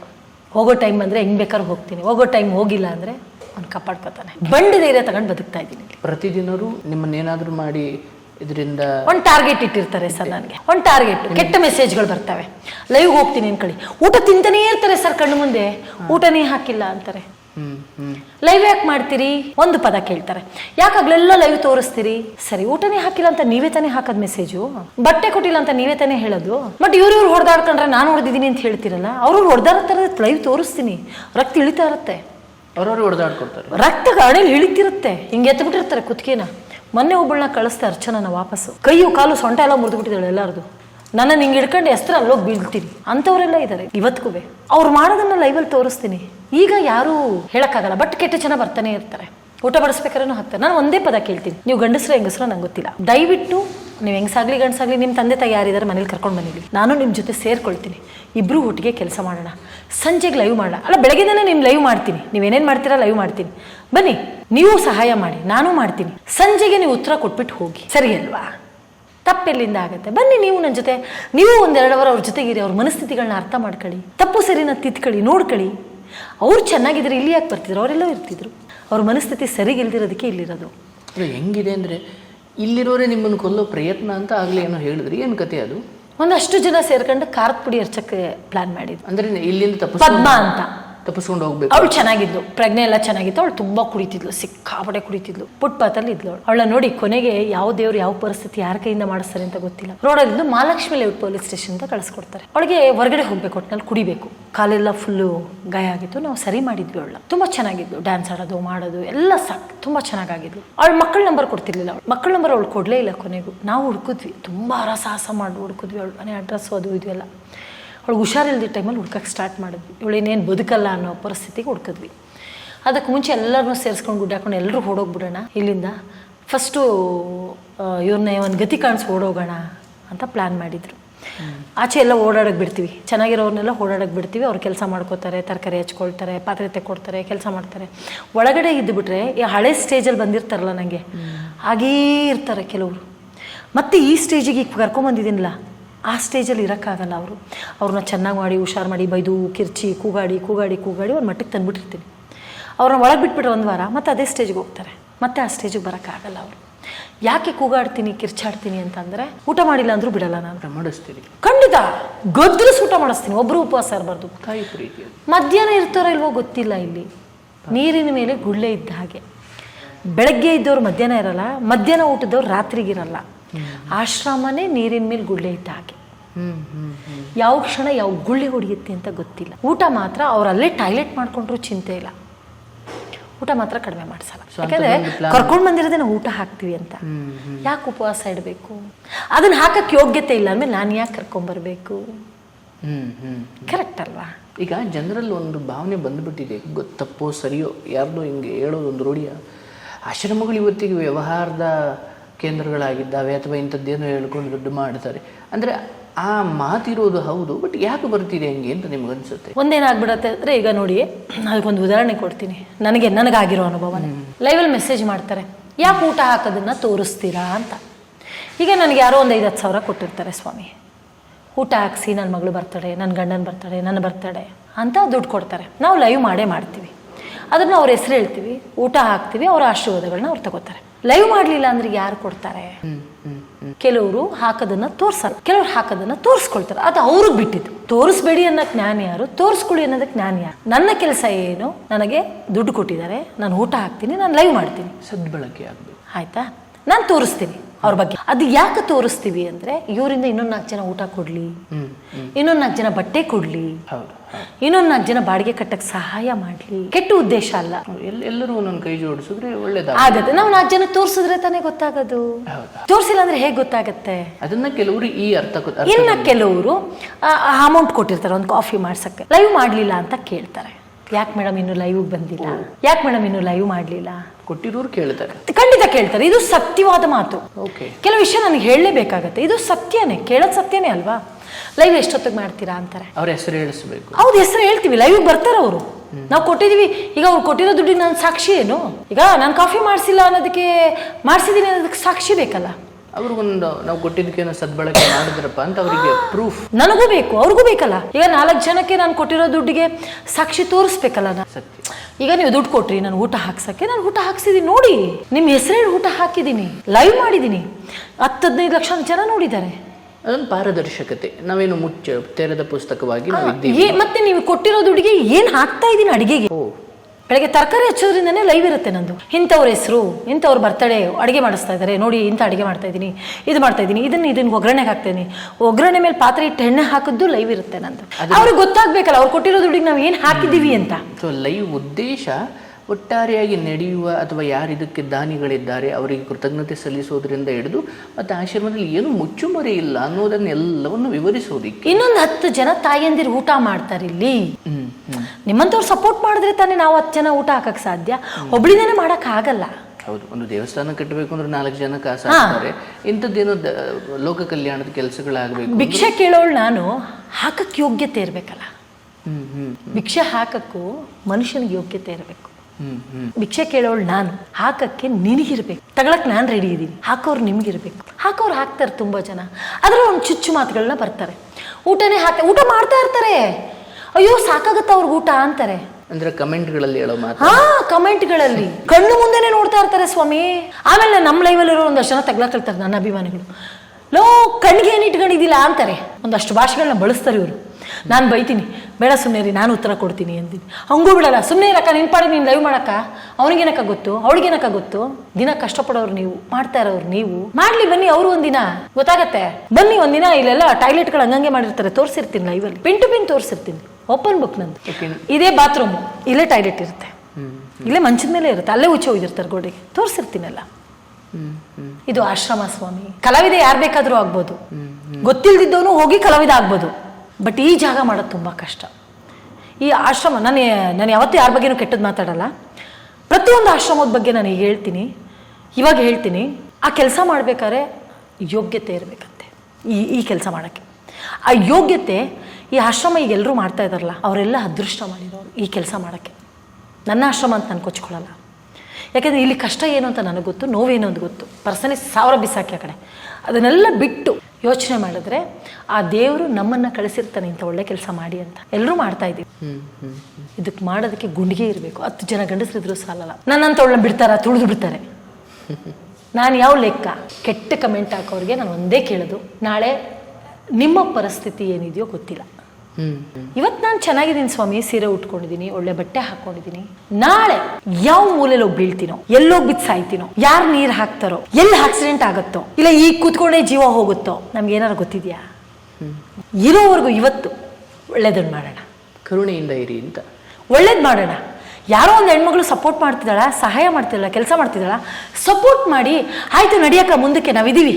ಹೋಗೋ ಟೈಮ್ ಅಂದರೆ ಹೆಂಗೆ ಬೇಕಾದ್ರೂ ಹೋಗ್ತೀನಿ. ಹೋಗೋ ಟೈಮ್ ಹೋಗಿಲ್ಲ ಅಂದರೆ ಅವ್ನು ಕಾಪಾಡ್ಕೊತಾನೆ. ಬಂಡ ಧೈರ್ಯ ತಗೊಂಡು ಬದುಕ್ತಾ ಇದ್ದೀನಿ ಪ್ರತಿದಿನರು ನಿಮ್ಮನ್ನೇನಾದರೂ ಮಾಡಿ ಇದರಿಂದ ಒಂದು ಟಾರ್ಗೆಟ್ ಇಟ್ಟಿರ್ತಾರೆ ಸರ್ ನನಗೆ. ಒಂದು ಟಾರ್ಗೆಟ್ ಕೆಟ್ಟ ಮೆಸೇಜ್ಗಳು ಬರ್ತವೆ. ಲೈವ್ ಹೋಗ್ತೀನಿ ಅನ್ಕೊಳ್ಳಿ ಊಟ ತಿಂತಾನೇ ಇರ್ತಾರೆ ಸರ್ ಕಣ್ಣು ಮುಂದೆ. ಊಟನೇ ಹಾಕಿಲ್ಲ ಅಂತಾರೆ. ಲೈವ್ ಯಾಕೆ ಮಾಡ್ತೀರಿ? ಒಂದು ಪದ ಕೇಳ್ತಾರೆ. ಯಾಕಾಗ್ಲೆಲ್ಲ ಲೈವ್ ತೋರಿಸ್ತೀರಿ? ಸರಿ ಊಟನೇ ಹಾಕಿಲ್ಲ ಅಂತ ನೀವೇ ತಾನೇ ಹಾಕದ್ ಮೆಸೇಜು ಬಟ್ಟೆ ಕೊಟ್ಟಿಲ್ಲ ಅಂತ ನೀವೇ ತಾನೇ ಹೇಳೋದು? ಬಟ್ ಇವ್ರು ಇವ್ರು ಹೊಡೆದಾಡ್ಕೊಂಡ್ರೆ ನಾನು ಹೊಡೆದಿದ್ದೀನಿ ಅಂತ ಹೇಳ್ತೀರಲ್ಲ ಅವ್ರು ಹೊಡೆದಾಡ್ತಾರೆ ಲೈವ್ ತೋರಿಸ್ತೀನಿ. ರಕ್ತ ಇಳಿತಾ ಇರುತ್ತೆ. ಅವ್ರವ್ರು ಹೊಡೆದಾಡ್ಕೊಡ್ತಾರೆ ರಕ್ತ ಗಾಡಿಯಲ್ಲಿ ಇಳಿತಿರುತ್ತೆ. ಹಿಂಗೆ ಎತ್ತು ಬಿಟ್ಟಿರ್ತಾರೆ ಕುತ್ತಿಗೆನ. ಮೊನ್ನೆ ಒಬ್ಬಳನ್ನ ಕಳಿಸ್ತಾ ಅರ್ಚನನ ವಾಪಸ್ಸು. ಕೈಯು ಕಾಲು ಸೊಂಟ ಎಲ್ಲ ಮುರಿದು ಬಿಟ್ಟಿದ್ದಾಳೆ ಎಲ್ಲರದು. ನನ್ನ ಹಿಂಗೆ ಹಿಡ್ಕೊಂಡು ಎಸ್ತ್ರ ಅಲ್ಲೋಗಿ ಬೀಳ್ತೀನಿ ಅಂಥವರೆಲ್ಲ ಇದ್ದಾರೆ ಇವತ್ತಿಗೂ ಅವ್ರು ಮಾಡೋದನ್ನ ಲೈವಲ್ಲಿ ತೋರಿಸ್ತೀನಿ. ಈಗ ಯಾರು ಹೇಳಕ್ಕಾಗಲ್ಲ, ಬಟ್ ಕೆಟ್ಟ ಜನ ಬರ್ತಾನೆ ಇರ್ತಾರೆ. ಊಟ ಬಡಿಸ್ಬೇಕಾದ್ರೂ ಹಾಕ್ತಾರೆ ನಾನು ಒಂದೇ ಪದ ಕೇಳ್ತೀನಿ. ನೀವು ಗಂಡಸ್ರು ಹೆಂಗಸ್ರು ನಂಗೆ ಗೊತ್ತಿಲ್ಲ. ದಯವಿಟ್ಟು ನೀವು ಹೆಂಗಸಾಗ್ಲಿ ಗಂಡಸಾಗ್ಲಿ ನಿಮ್ಮ ತಂದೆ ತಾಯಿ ಯಾರಿದ್ದಾರೆ ಮನೇಲಿ ಕರ್ಕೊಂಡು ಬಂದಿರಿ. ನಾನು ನಿಮ್ಮ ಜೊತೆ ಸೇರ್ಕೊಳ್ತೀನಿ. ಇಬ್ಬರು ಒಟ್ಟಿಗೆ ಕೆಲಸ ಮಾಡೋಣ. ಸಂಜೆಗೆ ಲೈವ್ ಮಾಡೋಣ ಅಲ್ಲ ಬೆಳಗ್ಗೆನೇ ನಿಮ್ಮ ಲೈವ್ ಮಾಡ್ತೀನಿ. ನೀವೇನೇನು ಮಾಡ್ತೀರಾ ಲೈವ್ ಮಾಡ್ತೀನಿ. ಬನ್ನಿ, ನೀವು ಸಹಾಯ ಮಾಡಿ, ನಾನು ಮಾಡ್ತೀನಿ. ಸಂಜೆಗೆ ನೀವು ಉತ್ತರ ಕೊಟ್ಬಿಟ್ಟು ಹೋಗಿ. ಸರಿ ಅಲ್ವಾ? ತಪ್ಪೆಲ್ಲಿಂದ ಆಗುತ್ತೆ? ಬನ್ನಿ, ನೀವು ನನ್ನ ಜೊತೆ, ನೀವು ಒಂದೆರಡು ಅವರ್ ಅವ್ರ ಜೊತೆಗಿರಿ, ಅವ್ರ ಮನಸ್ಥಿತಿಗಳನ್ನ ಅರ್ಥ ಮಾಡ್ಕೊಳ್ಳಿ. ತಪ್ಪು ಸರಿನ ತಿತ್ಕೊಳ್ಳಿ, ನೋಡ್ಕೊಳ್ಳಿ. ಅವ್ರು ಚೆನ್ನಾಗಿದ್ರೆ ಇಲ್ಲಿ ಯಾಕೆ ಬರ್ತಿದ್ರು? ಅವರೆಲ್ಲೋ ಇರ್ತಿದ್ರು. ಅವ್ರ ಮನಸ್ಥಿತಿ ಸರಿಗಿಲ್ದಿರೋದಕ್ಕೆ ಇಲ್ಲಿರೋದು. ಅದು ಹೆಂಗಿದೆ ಅಂದರೆ ಇಲ್ಲಿರೋರೇ ನಿಮ್ಮನ್ನು ಕೊಲ್ಲೋ ಪ್ರಯತ್ನ ಅಂತ ಆಗಲಿ ಏನೋ ಹೇಳಿದ್ರಿ? ಏನು ಕತೆ ಅದು? ಒಂದಷ್ಟು ಜನ ಸೇರ್ಕೊಂಡು ಖಾರದ ಪುಡಿ ಹರ್ಚಕ್ಕೆ ಪ್ಲಾನ್ ಮಾಡಿದ್ರು. ಅಂದರೆ ಇಲ್ಲಿಂದ ಪದ್ಮ ಅಂತ. ತಪ್ಪಿಸ್ಕೊಂಡು ಹೋಗ್ಬೇಕು. ಅವಳು ಚೆನ್ನಾಗಿದ್ಲು. ಪ್ರಜ್ಞೆ ಎಲ್ಲ ಚೆನ್ನಾಗಿತ್ತು. ಅವಳು ತುಂಬಾ ಕುಡಿತಿದ್ಲು. ಸಿಕ್ಕಾಪಟ್ಟೆ ಕುಡಿತಿದ್ಲು. ಫುಟ್ಪಾತಲ್ಲಿ ಇದ್ಲು ಅವಳು. ಅವಳ ನೋಡಿ ಕೊನೆಗೆ ಯಾವ ದೇವ್ರು, ಯಾವ ಪರಿಸ್ಥಿತಿ, ಯಾರ ಕೈಯಿಂದ ಮಾಡಿಸ್ತಾರೆ ಅಂತ ಗೊತ್ತಿಲ್ಲ. ರೋಡಲ್ಲಿದ್ದು ಮಹಾಲಕ್ಷ್ಮಿ ಲೇಔಟ್ ಪೊಲೀಸ್ ಸ್ಟೇಷನ್ ಅಂತ ಕಳಿಸ್ಕೊಡ್ತಾರೆ. ಅವಳಿಗೆ ಹೊರಗಡೆ ಹೋಗ್ಬೇಕು ಒಟ್ಟಿನಲ್ಲಿ ಕುಡಿಬೇಕು. ಕಾಲೆಲ್ಲ ಫುಲ್ಲು ಗಾಯ ಆಗಿತ್ತು. ನಾವು ಸರಿ ಮಾಡಿದ್ವಿ ಅವಳ ತುಂಬಾ ಚೆನ್ನಾಗಿದ್ಲು. ಡ್ಯಾನ್ಸ್ ಆಡೋದು, ಮಾಡೋದು, ಎಲ್ಲ ಸಾಕ್. ತುಂಬಾ ಚೆನ್ನಾಗಿದ್ಲು ಅವಳ ಮಕ್ಕಳ ನಂಬರ್ ಕೊಡ್ತಿರ್ಲಿಲ್ಲ ಅವಳು. ಮಕ್ಕಳ ನಂಬರ್ ಅವಳು ಕೊಡಲೇ ಇಲ್ಲ ಕೊನೆಗೂ. ನಾವು ಹುಡುಕಿದ್ವಿ. ತುಂಬಾ ಹರಸಾಹಸ ಮಾಡಿ, ಹುಡುಕಿದ್ವಿ ಅವಳು. ಮನೆ ಅಡ್ರೆಸ್ಸು ಅದು, ಇದು ಎಲ್ಲ. ಅವಳಿಗೆ ಹುಷಾರಿಲ್ದ ಟೈಮಲ್ಲಿ ಹುಡ್ಕಕ್ಕೆ ಸ್ಟಾರ್ಟ್ ಮಾಡಿದ್ವಿ. ಇವಳು ಇನ್ನೇನು ಬದುಕಲ್ಲ ಅನ್ನೋ ಪರಿಸ್ಥಿತಿಗೆ ಹುಡ್ಕಿದ್ವಿ. ಅದಕ್ಕೆ ಮುಂಚೆ ಎಲ್ಲರನ್ನೂ ಸೇರಿಸ್ಕೊಂಡು ಗುಡ್ಡಾಕೊಂಡು ಎಲ್ಲರೂ ಓಡೋಗ್ಬಿಡೋಣ. ಇಲ್ಲಿಂದ ಫಸ್ಟು ಇವ್ರನ್ನ ಒಂದು ಗತಿ ಕಾಣಿಸಿ ಓಡೋಗೋಣ ಅಂತ ಪ್ಲ್ಯಾನ್ ಮಾಡಿದರು. ಆಚೆ ಎಲ್ಲ ಓಡಾಡಕ್ಕೆ ಬಿಡ್ತೀವಿ. ಚೆನ್ನಾಗಿರೋರ್ನೆಲ್ಲ ಓಡಾಡಕ್ಕೆ ಬಿಡ್ತೀವಿ. ಅವ್ರು ಕೆಲಸ ಮಾಡ್ಕೋತಾರೆ, ತರಕಾರಿ ಹಚ್ಕೊಳ್ತಾರೆ, ಪಾತ್ರೆ ತೆಕ್ಕೊಡ್ತಾರೆ, ಕೆಲಸ ಮಾಡ್ತಾರೆ. ಒಳಗಡೆ ಇದ್ದುಬಿಟ್ರೆ ಈ ಹಳೆ ಸ್ಟೇಜಲ್ಲಿ ಬಂದಿರ್ತಾರಲ್ಲ ನನಗೆ ಹಾಗೇ ಇರ್ತಾರೆ ಕೆಲವರು. ಮತ್ತೆ ಈ ಸ್ಟೇಜಿಗೆ ಈಗ ಕರ್ಕೊಂಬಂದಿದ್ದೀನಲ್ಲ ಆ ಸ್ಟೇಜಲ್ಲಿ ಇರೋಕ್ಕಾಗಲ್ಲ ಅವರು. ಅವ್ರನ್ನ ಚೆನ್ನಾಗಿ ಮಾಡಿ ಹುಷಾರು ಮಾಡಿ ಬೈದು ಕಿರ್ಚಿ ಕೂಗಾಡಿ ಕೂಗಾಡಿ ಕೂಗಾಡಿ ಒಂದು ಮಟ್ಟಿಗೆ ತಂದುಬಿಟ್ಟಿರ್ತೀನಿ. ಅವ್ರನ್ನ ಒಳಗೆ ಬಿಟ್ಬಿಟ್ರೆ ಒಂದು ವಾರ ಮತ್ತು ಅದೇ ಸ್ಟೇಜ್ಗೆ ಹೋಗ್ತಾರೆ. ಮತ್ತೆ ಆ ಸ್ಟೇಜಿಗೆ ಬರೋಕ್ಕಾಗಲ್ಲ ಅವರು. ಯಾಕೆ ಕೂಗಾಡ್ತೀನಿ ಕಿರ್ಚಾಡ್ತೀನಿ ಅಂತಂದರೆ ಊಟ ಮಾಡಿಲ್ಲ ಅಂದರೂ ಬಿಡಲ್ಲ ನಾನು. ಮಾಡಿಸ್ತೀನಿ ಖಂಡಿತ! ಗದ್ರಸ್ ಊಟ ಮಾಡಿಸ್ತೀನಿ ಒಬ್ಬರು ಉಪವಾಸ ಇರಬಾರ್ದು. ಮಧ್ಯಾಹ್ನ ಇರ್ತಾರೋ ಇಲ್ವೋ ಗೊತ್ತಿಲ್ಲ ಇಲ್ಲಿ. ನೀರಿನ ಮೇಲೆ ಗುಳ್ಳೆ ಇದ್ದ ಹಾಗೆ. ಬೆಳಗ್ಗೆ ಇದ್ದವ್ರು ಮಧ್ಯಾಹ್ನ ಇರಲ್ಲ ಮಧ್ಯಾಹ್ನ ಊಟದವ್ರು ರಾತ್ರಿಗಿರಲ್ಲ. ಆಶ್ರಮನೇ ನೀರಿನ ಮೇಲೆ ಗುಳ್ಳೆ ಇದ್ದ ಹಾಗೆ. ಯಾವ ಕ್ಷಣ ಯಾವ ಗುಳ್ಳೆ ಹೊಡೆಯುತ್ತೆ ಅಂತ ಗೊತ್ತಿಲ್ಲ. ಊಟ ಮಾತ್ರ ಅವರಲ್ಲೇ ಟಾಯ್ಲೆಟ್ ಮಾಡ್ಕೊಂಡ್ರು ಚಿಂತೆ ಇಲ್ಲ. ಊಟ ಮಾತ್ರ ಕಡಿಮೆ ಮಾಡಿಸಲ್ಲ. ಯಾಕಂದ್ರೆ ಕರ್ಕೊಂಡು ಬಂದಿರೋದೇ ನಾವು ಊಟ ಹಾಕ್ತೀವಿ ಅಂತ. ಯಾಕೆ ಉಪವಾಸ ಇಡಬೇಕು? ಅದನ್ನ ಹಾಕಕ್ಕೆ ಯೋಗ್ಯತೆ ಇಲ್ಲ. ಅಂದ್ಮೇಲೆ ನಾನು ಯಾಕೆ ಕರ್ಕೊಂಬರ್ಬೇಕು ಹ್ಮ್ ಹ್ಮ್ ಕರೆಕ್ಟ್ ಅಲ್ವಾ? ಈಗ ಜನರಲ್ಲಿ ಒಂದು ಭಾವನೆ ಬಂದ್ಬಿಟ್ಟಿದೆ. ತಪ್ಪೋ ಸರಿಯೋ ಯಾರ್ದೋ ಹಿಂಗೆ ಹೇಳೋದು ಒಂದು ರೂಢಿಯ? ಆಶ್ರಮಗಳು ಇವತ್ತಿಗೆ ವ್ಯವಹಾರದ ಕೇಂದ್ರಗಳಾಗಿದ್ದಾವೆ ಅಥವಾ ಇಂಥದ್ದೇನೋ ಹೇಳ್ಕೊಂಡು ದುಡ್ಡು ಮಾಡ್ತಾರೆ. ಅಂದರೆ ಆ ಮಾತಿರೋದು ಹೌದು ಬಟ್ ಯಾಕೆ ಬರ್ತಿದೆ ಹಂಗೆ ಅಂತ ನಿಮ್ಗೆ ಅನ್ಸುತ್ತೆ ಒಂದೇನಾಗ್ಬಿಡತ್ತೆ ಅಂದರೆ ಈಗ ನೋಡಿ ಅದಕ್ಕೊಂದು ಉದಾಹರಣೆ ಕೊಡ್ತೀನಿ. ನನಗೆ, ನನಗಾಗಿರೋ ಅನುಭವ ಲೈವಲ್ಲಿ ಮೆಸೇಜ್ ಮಾಡ್ತಾರೆ, ಯಾಕೆ ಊಟ ಹಾಕೋದನ್ನು ತೋರಿಸ್ತೀರಾ ಅಂತ? ಈಗ ನನಗೆ ಯಾರೋ ಒಂದು ಐದು ಹತ್ತು ಸಾವಿರ ಕೊಟ್ಟಿರ್ತಾರೆ ಸ್ವಾಮಿ. ಊಟ ಹಾಕ್ಸಿ ನನ್ನ ಮಗಳು ಬರ್ತಾಳೆ ನನ್ನ ಗಂಡನ ಬರ್ತಾಳೆ ನನ್ನ ಬರ್ತಾಳೆ ಅಂತ ದುಡ್ಡು ಕೊಡ್ತಾರೆ. ನಾವು ಲೈವ್ ಮಾಡೇ ಮಾಡ್ತೀವಿ. ಅದನ್ನು ಅವ್ರ ಹೆಸರು ಹೇಳ್ತೀವಿ, ಊಟ ಹಾಕ್ತೀವಿ, ಅವರ ಆಶೀರ್ವಾದಗಳನ್ನ ಅವ್ರು ತಗೋತಾರೆ. ಲೈವ್ ಮಾಡಲಿಲ್ಲ ಅಂದ್ರೆ ಯಾರು ಕೊಡ್ತಾರೆ? ಕೆಲವರು ಹಾಕೋದನ್ನ ತೋರ್ಸಲ್ಲ. ಕೆಲವ್ರು ಹಾಕೋದನ್ನ ತೋರಿಸ್ಕೊಳ್ತಾರೆ. ಅದು ಅವ್ರಿಗೆ ಬಿಟ್ಟಿದ್ದು. ತೋರಿಸ್ಬೇಡಿ ಅನ್ನೋ ಜ್ಞಾನ ಯಾರು? ತೋರಿಸ್ಕೊಳ್ಳಿ ಅನ್ನೋದಕ್ಕೆ ಜ್ಞಾನ ಯಾರು? ನನ್ನ ಕೆಲಸ ಏನು? ನನಗೆ ದುಡ್ಡು ಕೊಟ್ಟಿದ್ದಾರೆ. ನಾನು ಊಟ ಹಾಕ್ತೀನಿ. ನಾನು ಲೈವ್ ಮಾಡ್ತೀನಿ. ಸದ್ಬಳಕೆ ಆಗಬೇಕು. ಆಯ್ತಾ? ನಾನು ತೋರಿಸ್ತೀನಿ. ಅವ್ರ ಬಗ್ಗೆ. ಅದು ಯಾಕೆ ತೋರಿಸ್ತೀವಿ ಅಂದ್ರೆ ಇವರಿಂದ ಇನ್ನೊಂದ್ ನಾಲ್ಕು ಜನ ಊಟ ಕೊಡ್ಲಿ ಇನ್ನೊಂದು ನಾಲ್ಕು ಜನ ಬಟ್ಟೆ ಕೊಡ್ಲಿ ಇನ್ನೊಂದ್ ನಾಲ್ಕು ಜನ ಬಾಡಿಗೆ ಕಟ್ಟಕ್ಕೆ ಸಹಾಯ ಮಾಡ್ಲಿ. ಕೆಟ್ಟ ಉದ್ದೇಶ ಅಲ್ಲ. ಎಲ್ಲ ಎಲ್ಲರೂ ಒಂದೊಂದು ಕೈ ಜೋಡಿಸಿದ್ರೆ ಒಳ್ಳೇದ ಆಗತ್ತೆ. ನಾವು ನಾಲ್ಕು ಜನ ತೋರಿಸಿದ್ರೆ ತಾನೇ ಗೊತ್ತಾಗೋದು. ತೋರಿಸಿಲ್ಲ ಅಂದ್ರೆ ಹೇಗೆ ಗೊತ್ತಾಗತ್ತೆ? ಅದನ್ನ ಕೆಲವರು ಈ ಅರ್ಥ ಇನ್ನ ಕೆಲವರು ಅಮೌಂಟ್ ಕೊಟ್ಟಿರ್ತಾರೆ ಒಂದು ಕಾಫಿ ಮಾಡ್ಸಕ್ಕೆ. ಲೈವ್ ಮಾಡ್ಲಿಲ್ಲ ಅಂತ ಕೇಳ್ತಾರೆ. ಯಾಕೆ ಮೇಡಮ್ ಇನ್ನು ಲೈವ್ ಬಂದಿಲ್ಲ? ಯಾಕೆ ಮೇಡಮ್ ಇನ್ನು ಲೈವ್ ಮಾಡಲಿಲ್ಲ? ಕೊಟ್ಟಿರೋರು ಕೇಳ್ತಾರೆ. ಖಂಡಿತ ಕೇಳ್ತಾರೆ. ಇದು ಸತ್ಯವಾದ ಮಾತು. ಓಕೆ ಕೆಲವು ವಿಷಯ ನನಗೆ ಹೇಳಲೇಬೇಕಾಗತ್ತೆ. ಇದು ಸತ್ಯನೇ. ಕೇಳೋದು ಸತ್ಯನೇ ಅಲ್ವಾ? ಲೈವ್ ಎಷ್ಟೊತ್ತಿಗೆ ಮಾಡ್ತೀರಾ ಅಂತಾರೆ. ಅವ್ರ ಹೆಸರು ಹೇಳಿಸ್ಬೇಕು. ಹೌದು ಹೆಸರು ಹೇಳ್ತೀವಿ. ಲೈವ್ ಬರ್ತಾರೆ ಅವರು. ನಾವು ಕೊಟ್ಟಿದೀವಿ. ಈಗ ಅವ್ರು ಕೊಟ್ಟಿರೋ ದುಡ್ಡಿಗೆ ನಾನು ಸಾಕ್ಷಿ ಏನು? ಈಗ ನಾನು ಕಾಫಿ ಮಾಡಿಸಿಲ್ಲ ಅನ್ನೋದಕ್ಕೆ ಮಾಡಿಸಿದ್ದೀನಿ ಅನ್ನೋದಕ್ಕೆ ಸಾಕ್ಷಿ ಬೇಕಲ್ಲ? ಅವ್ರಿಗೊಂದು ನಾವು ಕೊಟ್ಟಿದ್ದಕ್ಕೇನೋ ಸದ್ಬಳಕೆ ಮಾಡಿದ್ರಪ್ಪ ಅಂತ ಅವರಿಗೆ ಪ್ರೂಫ್ ನನಗೂ ಬೇಕು. ಅವ್ರಿಗೂ ಬೇಕಲ್ಲ. ಈಗ ನಾಲ್ಕು ಜನಕ್ಕೆ ನಾನು ಕೊಟ್ಟಿರೋ ದುಡ್ಡಿಗೆ ಸಾಕ್ಷಿ ತೋರಿಸ್ಬೇಕಲ್ಲ ನಾನು ಸತ್ಯ. ಈಗ ನೀವು ದುಡ್ಡು ಕೊಟ್ರಿ ನಾನು ಊಟ ಹಾಕ್ಸಕ್ಕೆ ನಾನು ಊಟ ಹಾಕ್ಸಿದೀನಿ ನೋಡಿ. ನಿಮ್ಮ ಹೆಸರೇಳಿ ಊಟ ಹಾಕಿದ್ದೀನಿ ಲೈವ್ ಮಾಡಿದ್ದೀನಿ ಹತ್ತು ಹದಿನೈದು ಲಕ್ಷ ಜನ ನೋಡಿದ್ದಾರೆ. ಅದೊಂದು ಪಾರದರ್ಶಕತೆ. ನಾವೇನು ಮುಚ್ಚ ತೆರೆದ ಪುಸ್ತಕವಾಗಿ ನಾವು ಇದ್ದೀವಿ ಏ- ಮತ್ತೆ ನೀವು ಕೊಟ್ಟಿರೋ ದುಡ್ಡಿಗೆ ಏನು ಹಾಕ್ತಾ ಇದ್ದೀನಿ ಅಡಿಗೆಗೆ? ಓ ಬೆಳಗ್ಗೆ ತರಕಾರಿ ಹಚ್ಚೋದ್ರಿಂದನೇ ಲೈವ್ ಇರುತ್ತೆ ನಂದು. ಇಂಥವ್ರ ಹೆಸರು ಇಂಥವ್ರ ಬರ್ತಡೇ ಅಡುಗೆ ಮಾಡಿಸ್ತಾ ಇದ್ದಾರೆ ನೋಡಿ ಇಂಥ ಅಡುಗೆ ಮಾಡ್ತಾ ಇದ್ದೀನಿ ಇದು ಮಾಡ್ತಾ ಇದ್ದೀನಿ ಇದನ್ನು ಇದನ್ನು ಒಗ್ಗರಣೆಗೆ ಹಾಕ್ತೀನಿ. ಒಗ್ಗರಣೆ ಮೇಲೆ ಪಾತ್ರೆ ಇಟ್ಟು ಎಣ್ಣೆ ಹಾಕಿದ್ದು ಲೈವ್ ಇರುತ್ತೆ ನಂದು. ಅವ್ರಿಗೆ ಗೊತ್ತಾಗಬೇಕಲ್ಲ ಅವ್ರು ಕೊಟ್ಟಿರೋ ದುಡ್ಡಿಗೆ ನಾವು ಏನು ಹಾಕಿದ್ದೀವಿ ಅಂತ. ಸೊ ಲೈವ್ ಉದ್ದೇಶ ಒಟ್ಟಾರೆಯಾಗಿ ನಡೆಯುವ ಅಥವಾ ಯಾರು ಇದಕ್ಕೆ ದಾನಿಗಳಿದ್ದಾರೆ ಅವರಿಗೆ ಕೃತಜ್ಞತೆ ಸಲ್ಲಿಸೋದ್ರಿಂದ ಹಿಡಿದು ಮತ್ತು ಆಶ್ರಮದಲ್ಲಿ ಏನು ಮುಚ್ಚುಮರೆ ಇಲ್ಲ ಅನ್ನೋದನ್ನೆಲ್ಲವನ್ನು ವಿವರಿಸೋದಿಕ್ಕೆ ಇನ್ನೊಂದು ಹತ್ತು ಜನ ತಾಯಂದಿರು ಊಟ ಮಾಡ್ತಾರೆ ಇಲ್ಲಿ. ಹ್ಮ್ ಹ್ಮ್. ನಿಮ್ಮಂಥವ್ರು ಸಪೋರ್ಟ್ ಮಾಡಿದ್ರೆ ತಾನೇ ನಾವು ಹತ್ತು ಜನ ಊಟ ಹಾಕಕ್ಕೆ ಸಾಧ್ಯ. ಒಬ್ಳಿದೇನೆ ಮಾಡಕ್ ಆಗಲ್ಲ. ಹೌದು ಒಂದು ದೇವಸ್ಥಾನ ಕಟ್ಟಬೇಕು ಅಂದ್ರೆ ನಾಲ್ಕು ಜನ ಕಾಸು ಹಾಕ್ತಾರೆ ಇಂಥದ್ದೇನೋ ಲೋಕ ಕಲ್ಯಾಣದ ಕೆಲಸಗಳಾಗಬೇಕು ಭಿಕ್ಷೆ ಕೇಳೋಳು ನಾನು ಹಾಕಕ್ಕೆ ಯೋಗ್ಯತೆ ಇರಬೇಕಲ್ಲ. ಹ್ಮ್ ಹ್ಮ್. ಭಿಕ್ಷೆ ಹಾಕಕ್ಕೂ ಮನುಷ್ಯನಿಗೆ ಯೋಗ್ಯತೆ ಇರಬೇಕು. ಭಿಕ್ಷೆ ಕೇಳೋಳು ನಾನು. ಹಾಕಕ್ಕೆ ನಿನಗಿರ್ಬೇಕು ತಗೊಳಕ್ ನಾನು ರೆಡಿ ಇದ್ದೀನಿ. ಹಾಕೋರು ನಿಮ್ಗಿರ್ಬೇಕು ಹಾಕೋರು ಹಾಕ್ತಾರೆ ತುಂಬಾ ಜನ. ಅದ್ರ ಒಂದು ಚುಚ್ಚು ಮಾತುಗಳನ್ನ ಬರ್ತಾರೆ. ಊಟನೇ ಹಾಕ ಊಟ ಮಾಡ್ತಾ ಇರ್ತಾರೆ. ಅಯ್ಯೋ ಸಾಕಾಗತ್ತ ಅವ್ರಿಗೆ ಊಟ ಅಂತಾರೆ. ಅಂದ್ರೆ ಕಮೆಂಟ್ಗಳಲ್ಲಿ ಹೇಳೋ ಮಾತು. ಹಾ ಕಮೆಂಟ್ಗಳಲ್ಲಿ. ಕಣ್ಣು ಮುಂದೆನೆ ನೋಡ್ತಾ ಇರ್ತಾರೆ ಸ್ವಾಮಿ. ಆಮೇಲೆ ನಮ್ಮ ಲೈವಲ್ಲಿರೋ ಒಂದಷ್ಟು ಜನ ತಗ್ಲಾಕಳ್ತಾರೆ ನನ್ನ ಅಭಿಮಾನಿಗಳು. ಲೋ ಕಣ್ಣಿಗೆ ಏನು ಇಟ್ಕೊಂಡಿದ್ದಿಲ್ಲ ಅಂತಾರೆ. ಒಂದಷ್ಟು ಭಾಷೆಗಳನ್ನ ಬಳಸ್ತಾರೆ ಇವರು. ನಾನು ಬೈತೀನಿ. ಬೇಡ ಸುಮ್ಮನೆ ರೀ ನಾನು ಉತ್ತರ ಕೊಡ್ತೀನಿ ಅಂತೀನಿ ಹಂಗೂ ಬಿಡಲ್ಲ. ಸುಮ್ಮನೆ ಇರಕ್ಕ ನಿನ್ ಪಾಡಿ ನೀನು ಲೈವ್ ಮಾಡಕ್ಕ. ಅವನಿಗೇನಕ್ಕ ಗೊತ್ತು? ಅವಳಿಗೇನಕ್ಕ ಗೊತ್ತು? ದಿನ ಕಷ್ಟಪಡೋರು ನೀವು ಮಾಡ್ತಾ ಇರೋರು ನೀವು. ಮಾಡ್ಲಿ ಬನ್ನಿ ಅವರು ಒಂದಿನ. ಗೊತ್ತಾಗತ್ತೆ? ಬನ್ನಿ ಒಂದಿನ ಇಲ್ಲೆಲ್ಲ ಟಾಯ್ಲೆಟ್ಗಳು ಹಂಗಂಗೆ ಮಾಡಿರ್ತಾರೆ. ತೋರಿಸಿರ್ತೀನಿ ಲೈವಲ್ಲಿ ಪಿನ್ ಟು ಪಿನ್ ತೋರಿಸಿರ್ತೀನಿ. ಓಪನ್ ಬುಕ್ ನಂದು. ಇದೇ ಬಾತ್ರೂಮ್ ಇಲ್ಲೇ ಟಾಯ್ಲೆಟ್ ಇರುತ್ತೆ. ಇಲ್ಲೇ ಮಂಚದ ಮೇಲೆ ಇರುತ್ತೆ. ಅಲ್ಲೇ ಉಚ್ಚ ಹೋಗಿರ್ತಾರೆ ಗೋಡೆಗೆ. ತೋರಿಸಿರ್ತೀನಲ್ಲ ಇದು ಆಶ್ರಮ ಸ್ವಾಮಿ. ಕಲಾವಿದ ಯಾರು ಬೇಕಾದರೂ ಆಗ್ಬೋದು. ಗೊತ್ತಿಲ್ದಿದ್ದವನು ಹೋಗಿ ಕಲಾವಿದ ಆಗ್ಬೋದು. ಬಟ್ ಈ ಜಾಗ ಮಾಡೋದು ತುಂಬ ಕಷ್ಟ. ಈ ಆಶ್ರಮ, ನಾನು ನಾನು ಯಾವತ್ತೂ ಯಾರ ಬಗ್ಗೆನೂ ಕೆಟ್ಟದ್ದು ಮಾತಾಡಲ್ಲ. ಪ್ರತಿಯೊಂದು ಆಶ್ರಮದ ಬಗ್ಗೆ ನಾನು ಹೇಳ್ತೀನಿ. ಇವಾಗ ಹೇಳ್ತೀನಿ. ಆ ಕೆಲಸ ಮಾಡಬೇಕಾದ್ರೆ ಯೋಗ್ಯತೆ ಇರಬೇಕಂತೆ. ಈ ಈ ಕೆಲಸ ಮಾಡೋಕ್ಕೆ. ಆ ಯೋಗ್ಯತೆ ಈ ಆಶ್ರಮ ಈಗ ಎಲ್ಲರೂ ಮಾಡ್ತಾ ಇದ್ದಾರಲ್ಲ ಅವರೆಲ್ಲ ಅದೃಷ್ಟ ಮಾಡಿರೋರು ಈ ಕೆಲಸ ಮಾಡೋಕ್ಕೆ. ನನ್ನ ಆಶ್ರಮ ಅಂತ ನಾನು ಕೊಚ್ಕೊಳ್ಳಲ್ಲ. ಯಾಕೆಂದರೆ ಇಲ್ಲಿ ಕಷ್ಟ ಏನು ಅಂತ ನನಗೆ ಗೊತ್ತು, ನೋವೇನು ಅಂತ ಗೊತ್ತು. ಪರ್ಸನಲಿ ಸಾವಿರ ಬಿಸಾಕಿ ಆ ಕಡೆ. ಅದನ್ನೆಲ್ಲ ಬಿಟ್ಟು ಯೋಚನೆ ಮಾಡಿದ್ರೆ ಆ ದೇವರು ನಮ್ಮನ್ನು ಕಳಿಸಿರ್ತಾನೆ ಇಂಥ ಒಳ್ಳೆ ಕೆಲಸ ಮಾಡಿ ಅಂತ. ಎಲ್ಲರೂ ಮಾಡ್ತಾ ಇದೀವಿ ಇದಕ್ಕೆ ಮಾಡೋದಕ್ಕೆ ಗುಂಡಿಗೆ ಇರಬೇಕು. ಹತ್ತು ಜನ ಗಂಡಸರಿದ್ರು ಸಾಲಲ್ಲ. ನನ್ನಂತ ಒಳ್ಳೆ ಬಿಡ್ತಾರ? ತುಳಿದು ಬಿಡ್ತಾರೆ. ನಾನು ಯಾವ ಲೆಕ್ಕ? ಕೆಟ್ಟ ಕಮೆಂಟ್ ಹಾಕೋರಿಗೆ ನಾನು ಒಂದೇ ಕೇಳೋದು. ನಾಳೆ ನಿಮ್ಮ ಪರಿಸ್ಥಿತಿ ಏನಿದೆಯೋ ಗೊತ್ತಿಲ್ಲ. ಇವತ್ತು ನಾನು ಚೆನ್ನಾಗಿದ್ದೀನಿ ಸ್ವಾಮಿ ಸೀರೆ ಉಟ್ಕೊಂಡಿದ್ದೀನಿ ಒಳ್ಳೆ ಬಟ್ಟೆ ಹಾಕೊಂಡಿದ್ದೀನಿ ನಾಳೆ ಯಾವ ಮೂಲೆಯಲ್ಲಿ ಹೋಗಿ ಬೀಳ್ತೀನೋ ಎಲ್ಲೋಗಿ ಬಿದ್ದು ಸಾಯ್ತೀನೋ ಯಾರು ನೀರು ಹಾಕ್ತಾರೋ ಎಲ್ಲಿ ಆಕ್ಸಿಡೆಂಟ್ ಆಗುತ್ತೋ ಇಲ್ಲ ಈ ಕೂತ್ಕೊಂಡೇ ಜೀವ ಹೋಗುತ್ತೋ ನಮ್ಗೆ ಏನಾರು ಗೊತ್ತಿದ್ಯಾ? ಇರೋವರೆಗೂ ಇವತ್ತು ಒಳ್ಳೇದನ್ನು ಮಾಡೋಣ. ಕರುಣೆಯಿಂದ ಇರಿ ಅಂತ. ಒಳ್ಳೇದು ಮಾಡೋಣ. ಯಾರೋ ಒಂದು ಹೆಣ್ಮಗಳು ಸಪೋರ್ಟ್ ಮಾಡ್ತಿದ್ದಾಳ ಸಹಾಯ ಮಾಡ್ತಿದ್ದಾಳ ಕೆಲಸ ಮಾಡ್ತಿದ್ದಾಳ ಸಪೋರ್ಟ್ ಮಾಡಿ ಆಯ್ತು ನಡಿಯಕ್ಕ ಮುಂದಕ್ಕೆ ನಾವಿದ್ದೀವಿ.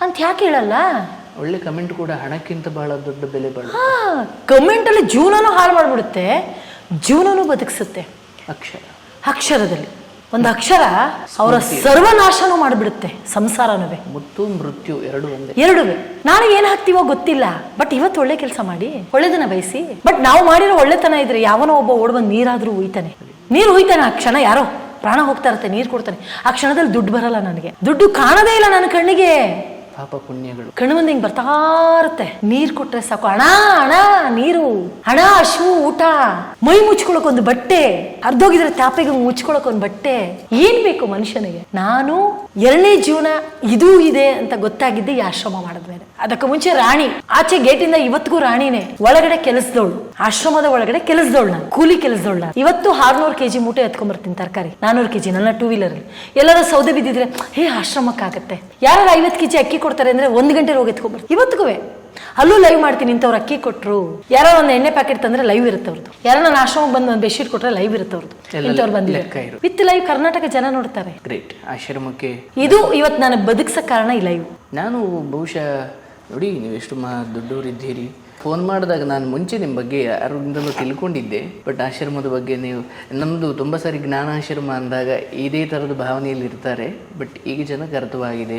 ಅಂತ ಯಾಕೆ ಹೇಳಲ್ಲ? ಒಳ್ಳೆ ಕಮೆಂಟ್ ಕೂಡ ಹಣಕ್ಕಿಂತ ಬಹಳ ದೊಡ್ಡ ಬೆಲೆ ಬಾಳ ಕಮೆಂಟ್ ಕಮೆಂಟಲ್ಲಿ ಜೀವನನೂ ಹಾಳು ಮಾಡಿಬಿಡುತ್ತೆ. ಜೀವನನೂ ಬದುಕಿಸುತ್ತೆ. ಅಕ್ಷರ. ಅಕ್ಷರದಲ್ಲಿ. ಒಂದು ಅಕ್ಷರ ಅವರ ಸರ್ವನಾಶನೂ ಮಾಡಿಬಿಡುತ್ತೆ ಸಂಸಾರನವೇ. ಮುತ್ತು ಮೃತ್ಯು ಎರಡು ಒಂದೇ. ಎರಡು ನಾನು ಏನ್ ಹಾಕ್ತೀವೋ ಗೊತ್ತಿಲ್ಲ. ಬಟ್ ಇವತ್ತು ಒಳ್ಳೆ ಕೆಲಸ ಮಾಡಿ ಒಳ್ಳೇದನ್ನ ಬಯಸಿ. ಬಟ್ ನಾವು ಮಾಡಿರೋ ಒಳ್ಳೆತನ ಇದ್ರೆ ಯಾವನೋ ಒಬ್ಬ ಓಡುವ ನೀರಾದ್ರೂ ಉಯ್ತಾನೆ. ನೀರು ಉಯ್ತಾನೆ ಆ ಕ್ಷಣ ಯಾರೋ ಪ್ರಾಣ ಹೋಗ್ತಾ ಇರುತ್ತೆ ನೀರು ಕೊಡ್ತಾನೆ. ಆ ಕ್ಷಣದಲ್ಲಿ ದುಡ್ಡು ಬರಲ್ಲ ನನಗೆ. ದುಡ್ಡು ಕಾಣದೇ ಇಲ್ಲ ನನ್ನ ಕಣ್ಣಿಗೆ. ಪಾಪ ಪುಣ್ಯಗಳು ಕಣ್ಣು ಮುಂದೆ ಹಿಂಗ್ ಬರ್ತಾ ಇರುತ್ತೆ. ನೀರ್ ಕೊಟ್ರೆ ಸಾಕು. ಹಣ ಹಣ ನೀರು. ಹಣ ಶೂ, ಊಟ. ಮೈ ಮುಚ್ಕೊಳಕ್ ಒಂದು ಬಟ್ಟೆ. ಅರ್ಧೋಗಿದ್ರೆ ತಾಪೆಗೆ ಮುಚ್ಕೊಳಕ್ ಒಂದು ಬಟ್ಟೆ. ಏನ್ ಬೇಕು ಮನುಷ್ಯನಿಗೆ? ನಾನು ಎರಡನೇ ಜೀವನ ಇದೂ ಇದೆ ಅಂತ ಗೊತ್ತಾಗಿದ್ದೆ ಈ ಆಶ್ರಮ ಮಾಡಿದ್ಮೇಲೆ. ಅದಕ್ಕೆ ಮುಂಚೆ ರಾಣಿ ಆಚೆ ಗೇಟಿಂದ ಇವತ್ತಿಗೂ ರಾಣಿನೇ. ಒಳಗಡೆ ಕೆಲಸದವಳು ಆಶ್ರಮದ ಒಳಗಡೆ ಕೆಲಸದವಳು ನಾನು. ಕೂಲಿ ಕೆಲಸದವಳು ನಾನು. ಇವತ್ತು ಆರ್ನೂರು ಕೆಜಿ ಮೂಟೆ ಎತ್ಕೊಂಡ್ಬರ್ತೀನಿ ತರಕಾರಿ ನಾನೂರು ಕೆಜಿ ನನ್ನ ಟೂ ವೀಲರ್ ಎಲ್ಲರ ಸೌದೆ ಬಿದ್ದಿದ್ರೆ ಹೇ ಆಶ್ರಮಕ್ಕಾಗತ್ತೆ. ಯಾರು ಐವತ್ತು ಕೆಜಿ ಅಕ್ಕಿ ಕೊಡ್ತಾರೆ ಅಂದ್ರೆ ಒಂದ್ ಗಂಟೆ ಹೋಗಿ ಎತ್ಕೊಂಡ್ಬರ್ತೀನಿ ಇವತ್ತಿಗೂ ಅಲ್ಲೂ ಲೈವ್ ಮಾಡ್ತೀನಿ ಇಂಥವ್ರು ಅಕ್ಕಿ ಕೊಟ್ರು. ಯಾರೋ ಒಂದು ಎಣ್ಣೆ ಪ್ಯಾಕೆಟ್ ತಂದ್ರೆ ಲೈವ್ ಇರುತ್ತೆ ಅವ್ರದ್ದು. ಯಾರೋ ನನ್ನ ಆಶ್ರಮಕ್ಕೆ ಬಂದು ಒಂದು ಬೆಡ್ಶೀಟ್ ಕೊಟ್ರೆ ಲೈವ್ ಇರುತ್ತೆ ಅವ್ರದ್ದು. ಎಲ್ಲ ಇಂಥವ್ರು ಲೆಕ್ಕ ವಿತ್ ಲೈವ್ ಕರ್ನಾಟಕ ಜನ ನೋಡ್ತಾರೆ. ಗ್ರೇಟ್ ಆಶ್ರಮಕ್ಕೆ ಇದು ಇವತ್ತು ನಾನು ಬದುಕ್ಸಕ್ ಕಾರಣ ಈ ಲೈವ್ ನಾನು ಬಹುಶಃ ನೋಡಿ, ನೀವು ಎಷ್ಟು ಮಾ, ದೊಡ್ಡವರಿದ್ದೀರಿ. ಫೋನ್ ಮಾಡಿದಾಗ ನಾನು ಮುಂಚೆ ನಿಮ್ಮ ಬಗ್ಗೆ ಯಾರಿಂದಲೂ ತಿಳ್ಕೊಂಡಿದ್ದೆ, ಬಟ್ ಆಶ್ರಮದ ಬಗ್ಗೆ ನೀವು ನಮ್ಮದು ತುಂಬ ಸಾರಿ ಜ್ಞಾನಾಶ್ರಮ ಅಂದಾಗ ಇದೇ ಥರದ ಭಾವನೆಯಲ್ಲಿ ಇರ್ತಾರೆ, ಬಟ್ ಈಗ ಜನಕ್ಕೆ ಅರ್ಥವಾಗಿದೆ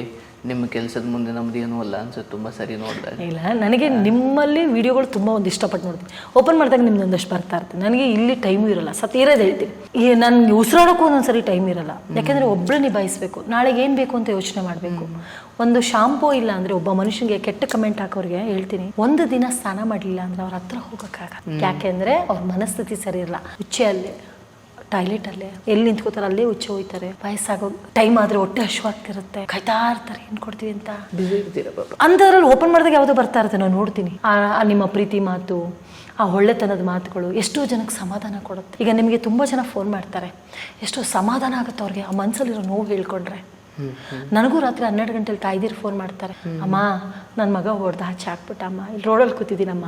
ನಿಮ್ಮ ಕೆಲಸದ ಮುಂದೆ ನಮ್ದು ಏನೂ ಅಲ್ಲ ಅನ್ಸುತ್ತೆ ತುಂಬ ಸರಿ ನೋಡಿದಾಗ ಇಲ್ಲ ನನಗೆ ನಿಮ್ಮಲ್ಲಿ ವಿಡಿಯೋಗಳು ತುಂಬ ಒಂದು ಇಷ್ಟಪಟ್ಟು ನೋಡ್ತೀನಿ. ಓಪನ್ ಮಾಡಿದಾಗ ನಿಮ್ದು ಒಂದಷ್ಟು ಬರ್ತಾ ಇರ್ತದೆ ನನಗೆ ಇಲ್ಲಿ ಟೈಮು ಇರಲ್ಲ. ಸತ್ ಇರೋದು ಹೇಳ್ತೀನಿ. ಈ ನನ್ಗೆ ಉಸಿರಾಡೋಕ್ಕೂ ಒಂದೊಂದ್ಸರಿ ಟೈಮ್ ಇರಲ್ಲ. ಯಾಕೆಂದ್ರೆ ಒಬ್ಬಳು ನಿಭಾಯಿಸಬೇಕು. ನಾಳೆಗೆ ಏನು ಬೇಕು ಅಂತ ಯೋಚನೆ ಮಾಡಬೇಕು. ಒಂದು ಶಾಂಪೂ ಇಲ್ಲ ಅಂದ್ರೆ ಒಬ್ಬ ಮನುಷ್ಯನಿಗೆ ಕೆಟ್ಟ ಕಮೆಂಟ್ ಹಾಕೋರಿಗೆ ಹೇಳ್ತೀನಿ. ಒಂದು ದಿನ ಸ್ನಾನ ಮಾಡಲಿಲ್ಲ ಅಂದ್ರೆ ಅವ್ರ ಹತ್ರ ಹೋಗೋಕ್ಕಾಗಲ್ಲ. ಯಾಕೆಂದ್ರೆ ಅವ್ರ ಮನಸ್ಥಿತಿ ಸರಿ ಇರಲ್ಲ. ಉಚ್ಚೆಯಲ್ಲಿ ಟಾಯ್ಲೆಟ್ ಅಲ್ಲೇ. ಎಲ್ಲಿ ನಿಂತ್ಕೋತಾರೆ ಅಲ್ಲೇ ಉಚ್ಚೆ ಹೋಯ್ತಾರೆ. ವಯಸ್ಸಾಗೋ ಟೈಮ್ ಆದ್ರೆ ಹೊಟ್ಟೆ ಹಶ್ವಾಗ್ತಿರುತ್ತೆ ಕೈತಾ ಇರ್ತಾರೆ ಏನ್ ಕೊಡ್ತೀವಿ ಅಂತ. ಬ್ಯುಸಿ ಇರ್ತೀರ ಪಾಪ. ಅಂಥದ್ರಲ್ಲಿ ಓಪನ್ ಮಾಡಿದಾಗ ಯಾವುದೋ ಬರ್ತಾ ಇರುತ್ತೆ ನಾನು ನೋಡ್ತೀನಿ. ನಿಮ್ಮ ಪ್ರೀತಿ ಮಾತು ಆ ಒಳ್ಳೆತನದ ಮಾತುಗಳು ಎಷ್ಟೋ ಜನಕ್ಕೆ ಸಮಾಧಾನ ಕೊಡುತ್ತೆ. ಈಗ ನಿಮಗೆ ತುಂಬ ಜನ ಫೋನ್ ಮಾಡ್ತಾರೆ. ಎಷ್ಟೋ ಸಮಾಧಾನ ಆಗುತ್ತೆ ಅವ್ರಿಗೆ. ಆ ಮನಸ್ಸಲ್ಲಿರೋ ನೋವು ಹೇಳ್ಕೊಂಡ್ರೆ. ನನಗೂ ರಾತ್ರಿ ಹನ್ನೆರಡು ಗಂಟೆಲಿ ತಾಯ್ದಿರು ಫೋನ್ ಮಾಡ್ತಾರೆ. ಅಮ್ಮ ನನ್ನ ಮಗ ಹೊಡೆದ ಹಚ್ಚಿ ಹಾಕ್ಬಿಟ್ಟ ಅಮ್ಮ ಇಲ್ಲಿ ರೋಡಲ್ಲಿ ಕೂತಿದ್ದೀನಮ್ಮ.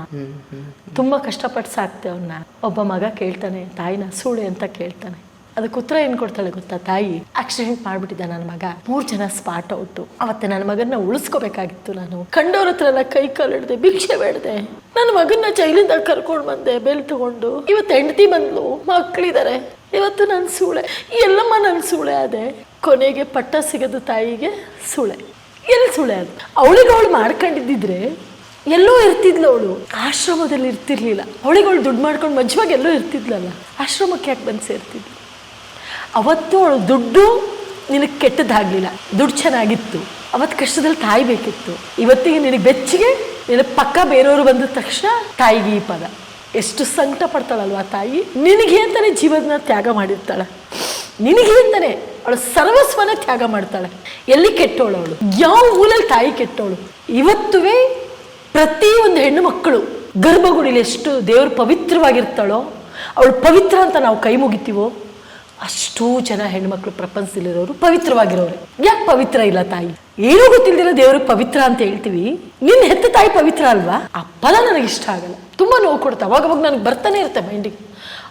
ತುಂಬಾ ಕಷ್ಟಪಟ್ಟು ಸಾಕ್ತೆ ಅವ್ನ. ಒಬ್ಬ ಮಗ ಕೇಳ್ತಾನೆ, ತಾಯಿನ ಸುಳೆ ಅಂತ ಕೇಳ್ತಾನೆ. ಅದಕ್ಕೆ ಉತ್ತರ ಏನು ಕೊಡ್ತಾಳೆ ಗೊತ್ತಾ? ತಾಯಿ ಆಕ್ಸಿಡೆಂಟ್ ಮಾಡ್ಬಿಟ್ಟಿದ್ದ ನನ್ನ ಮಗ. ಮೂರ್ ಜನ ಸ್ಪಾಟ್ ಔಟ್. ಅವತ್ತೆ ನನ್ನ ಮಗನ್ನ ಉಳಿಸ್ಕೋಬೇಕಾಗಿತ್ತು ನಾನು. ಕಂಡವ್ರ ಹತ್ರ ಎಲ್ಲ ಕೈ ಕಾಲು ಹಿಡ್ದೆ, ಭಿಕ್ಷೆ ಬೇಡದೆ. ನನ್ನ ಮಗನ್ನ ಜೈಲಿಂದ ಕರ್ಕೊಂಡು ಬಂದೆ, ಬೆಲ್ ತಗೊಂಡು. ಇವತ್ತು ಹೆಂಡತಿ ಬಂದ್ಲು ಮಕ್ಕಳಿದ್ದಾರೆ ಇವತ್ತು ನನ್ನ ಸೂಳೆ. ಎಲ್ಲಮ್ಮ ನನ್ನ ಸೂಳೆ ಅದೇ. ಕೊನೆಗೆ ಪಟ್ಟ ಸಿಗದು ತಾಯಿಗೆ ಸೂಳೆ. ಎಲ್ಲಿ ಸುಳೆ ಅದು? ಅವಳಿಗೆ ಅವಳು ಮಾಡ್ಕೊಂಡಿದ್ದಿದ್ರೆ ಎಲ್ಲೋ ಇರ್ತಿದ್ಲು ಅವಳು. ಆಶ್ರಮದಲ್ಲಿ ಇರ್ತಿರ್ಲಿಲ್ಲ. ಅವಳಿಗೆ ಅವಳು ದುಡ್ಡು ಮಾಡ್ಕೊಂಡು ಮಜ್ಜವಾಗಿ ಎಲ್ಲೋ ಇರ್ತಿದ್ಲಲ್ಲ. ಆಶ್ರಮಕ್ಕೆ ಯಾಕೆ ಬಂದು ಸೇರ್ತಿದ್ಲು? ಅವತ್ತು ಅವಳು ದುಡ್ಡು ನಿನಗೆ ಕೆಟ್ಟದ್ದಾಗಲಿಲ್ಲ ದುಡ್ಡು ಚೆನ್ನಾಗಿತ್ತು. ಅವತ್ತು ಕಷ್ಟದಲ್ಲಿ ತಾಯಿ ಬೇಕಿತ್ತು. ಇವತ್ತಿಗೆ ನಿನಗೆ ಬೆಚ್ಚಿಗೆ ನಿನಗೆ ಪಕ್ಕ ಬೇರೆಯವರು ಬಂದ ತಕ್ಷಣ ತಾಯಿಗೆ ಈ ಪದ. ಎಷ್ಟು ಸಂಕಟ ಪಡ್ತಾಳಲ್ವಾ ತಾಯಿ? ನಿನಗೆ ಅಂತಲೇ ಜೀವನ ತ್ಯಾಗ ಮಾಡಿರ್ತಾಳೆ? ನಿನಗೆ ಅಂತಲೇ ಅವಳು ಸರ್ವಸ್ವನ ತ್ಯಾಗ ಮಾಡ್ತಾಳೆ? ಎಲ್ಲಿ ಕೆಟ್ಟವಳು ಅವಳು? ಯಾವ ಊರಲ್ಲಿ ತಾಯಿ ಕೆಟ್ಟವಳು ಇವತ್ತುವೇ ಪ್ರತಿ ಒಂದು ಹೆಣ್ಣು ಮಕ್ಕಳು ಗರ್ಭಗುಡಿಲಿ ಎಷ್ಟು ದೇವರು ಪವಿತ್ರವಾಗಿರ್ತಾಳೋ, ಅವಳು ಪವಿತ್ರ ಅಂತ ನಾವು ಕೈ ಮುಗಿತೀವೋ? ಅಷ್ಟೂ ಜನ ಹೆಣ್ಮಕ್ಳು ಪ್ರಪಂಚದಲ್ಲಿರೋರು ಪವಿತ್ರವಾಗಿರೋರು. ಯಾಕೆ ಪವಿತ್ರ ಇಲ್ಲ ತಾಯಿ? ಏನೂ ಗೊತ್ತಿಲ್ದಿರೋ ದೇವರು ಪವಿತ್ರ ಅಂತ ಹೇಳ್ತೀವಿ. ನಿನ್ನ ಹೆತ್ತ ತಾಯಿ ಪವಿತ್ರ ಅಲ್ವಾ? ಆ ಫಲ ನನಗೆ ಇಷ್ಟ ಆಗಲ್ಲ. ತುಂಬಾ ನೋವು ಕೊಡುತ್ತೆ. ಅವಾಗವಾಗ ಅವಾಗ ನನಗೆ ಬರ್ತಾನೆ ಇರುತ್ತೆ ಮೈಂಡಿಗೆ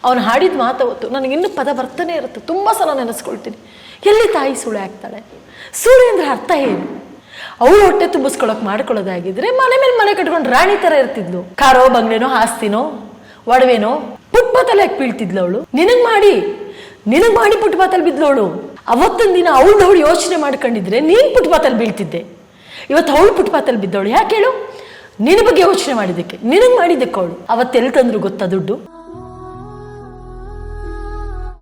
ಅವನು ಹಾಡಿದ ಮಾತವತ್ತು ನನಗೆ ಇನ್ನೂ ಪದ ಬರ್ತಾನೆ ಇರುತ್ತೆ. ತುಂಬ ಸಲ ನೆನೆಸ್ಕೊಳ್ತೀನಿ. ಎಲ್ಲಿ ತಾಯಿ ಸುಳೆ ಆಗ್ತಾಳೆ ಸುಳೆ ಅಂದ್ರೆ ಅರ್ಥ ಏನು? ಅವಳು ಹೊಟ್ಟೆ ತುಂಬಿಸ್ಕೊಳಕ್ ಮಾಡ್ಕೊಳ್ಳೋದಾಗಿದ್ರೆ ಮನೆ ಮೇಲೆ ಮನೆ ಕಟ್ಕೊಂಡು ರಾಣಿ ತರ ಇರ್ತಿದ್ಲು. ಕಾರೋ, ಬಂಗ್ಲೆನೋ, ಆಸ್ತಿನೋ, ಒಡವೆನೋ ಫುಟ್ಪಾತಲ್ಲಿ ಯಾಕೆ ಬೀಳ್ತಿದ್ಲು ಅವಳು. ನಿನಗೆ ಮಾಡಿ. ನಿನಗ್ ಮಾಡಿ ಪುಟ್ಪಾತಲ್ಲಿ ಬಿದ್ಲವಳು ಅವತ್ತೊಂದು ದಿನ ಅವಳು ಅವಳು ಯೋಚನೆ ಮಾಡ್ಕೊಂಡಿದ್ರೆ ನೀನ್ ಪುಟ್ಪಾತಲ್ಲಿ ಬೀಳ್ತಿದ್ದೆ. ಇವತ್ತು ಅವಳು ಪುಟ್ಪಾತಲ್ಲಿ ಬಿದ್ದವಳು ಯಾಕೆ ಹೇಳು? ನಿನ್ನ ಬಗ್ಗೆ ಯೋಚನೆ ಮಾಡಿದ್ದಕ್ಕೆ, ನಿನಗ್ ಮಾಡಿದ್ದಕ್ಕೆ ಅವಳು. ಅವತ್ತೆಲ್ಲಿ ತಂದ್ರು ಗೊತ್ತಾ ದುಡ್ಡು?